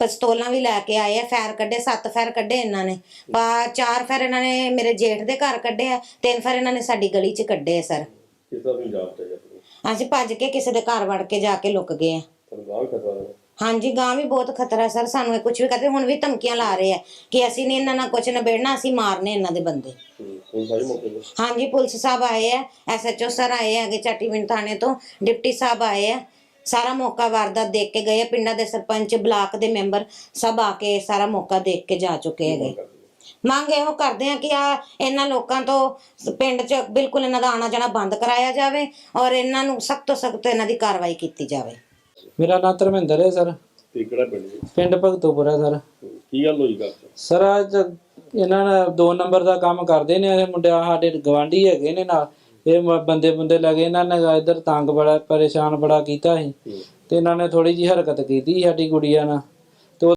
ਪਿਸਤੌਲਾਂ ਵੀ ਲੈ ਕੇ ਆਏ ਆ ਫੈਰ ਕੱਢੇ ਸੱਤ ਫੈਰ ਕੱਢੇ ਇਹਨਾਂ ਨੇ। ਪਾ ਚਾਰ ਫੈਰ ਇਹਨਾਂ ਨੇ ਮੇਰੇ ਜੇਠ ਦੇ ਘਰ ਕੱਢੇ ਆ ਤਿੰਨ ਫੈਰ ਇਹਨਾਂ ਨੇ ਸਾਡੀ ਗਲੀ 'ਚ ਕੱਢੇ ਆ ਸਰ। ਕਿਸ ਤਰ੍ਹਾਂ ਅਸੀਂ ਭੱਜ ਕੇ ਕਿਸੇ ਦੇ ਘਰ ਵੜ ਕੇ ਜਾ ਕੇ ਲੁਕ ਗਏ ਆ। ਤੁਹਾਨੂੰ ਹਾਂਜੀ ਗਾਂ ਵੀ ਬਹੁਤ ਖਤਰਾ ਸਰ। ਸਾਨੂੰ ਇਹ ਕੁਝ ਵੀ ਕਰਦੇ ਹੁਣ ਵੀ ਧਮਕੀਆਂ ਲਾ ਰਹੇ ਆ ਕਿ ਅਸੀਂ ਨਹੀਂ ਇਹਨਾਂ ਨਾਲ ਕੁਝ ਨਿਬੇੜਨਾ ਅਸੀਂ ਮਾਰਨੇ ਇਹਨਾਂ ਦੇ ਬੰਦੇ। ਹਾਂਜੀ ਪੁਲਿਸ ਸਾਹਿਬ ਆਏ ਆ ਐਸਐਚਓ ਸਰ ਆਏ ਹੈਗੇ ਚਾਟੀਵਿੰਡ ਥਾਣੇ ਤੋਂ ਡਿਪਟੀ ਸਾਹਿਬ ਆਏ ਆ। ਸਾਰਾ ਮੌਕਾ ਵਾਰਦਾਤ ਦੇਖ ਕੇ ਗਏ ਆ। ਪਿੰਡਾਂ ਦੇ ਸਰਪੰਚ ਬਲਾਕ ਦੇ ਮੈਂਬਰ ਸਭ ਆ ਕੇ ਸਾਰਾ ਮੌਕਾ ਦੇਖ ਕੇ ਜਾ ਚੁੱਕੇ ਹੈਗੇ। ਮੰਗ ਇਹੋ ਕਰਦੇ ਆ ਕਿ ਆ ਇਹਨਾਂ ਲੋਕਾਂ ਤੋਂ ਪਿੰਡ 'ਚ ਬਿਲਕੁਲ ਇਹਨਾਂ ਦਾ ਆਣਾ ਜਾਣਾ ਬੰਦ ਕਰਾਇਆ ਜਾਵੇ ਔਰ ਇਹਨਾਂ ਨੂੰ ਸਖਤ ਤੋਂ ਸਖਤ ਇਹਨਾਂ ਦੀ ਕਾਰਵਾਈ ਕੀਤੀ ਜਾਵੇ। ਮੇਰਾ ਨਾਮ ਧਰਮਿੰਦਰ ਹੈ ਸਰ। ਤੇ ਕਿਹੜਾ ਪਿੰਡ ਜੀ ਪਿੰਡ ਭਗਤੂਪੁਰਾ ਸਰ। ਕੀ ਗੱਲ ਹੋਈ 'ਚ ਸਰ ਅੱਜ ਇਹਨਾਂ ਨੇ ਦੋ ਨੰਬਰ ਦਾ ਕੰਮ ਕਰਦੇ ਨੇ ਇਹ ਮੁੰਡਿਆ ਸਾਡੇ ਗਵਾਂਢੀ ਹੈਗੇ ਨੇ ਨਾਲ। ਇਹ ਮ- ਬੰਦੇ ਬੰਦੇ ਲੱਗੇ ਇਹਨਾਂ ਨੇ ਇੱਧਰ ਤੰਗ ਬੜਾ ਪਰੇਸ਼ਾਨ ਬੜਾ ਕੀਤਾ ਸੀ। ਤੇ ਇਹਨਾਂ ਨੇ ਥੋੜੀ ਜੀ ਹਰਕਤ ਕੀਤੀ ਸਾਡੀ ਗੁੜੀਆ ਨਾਲ।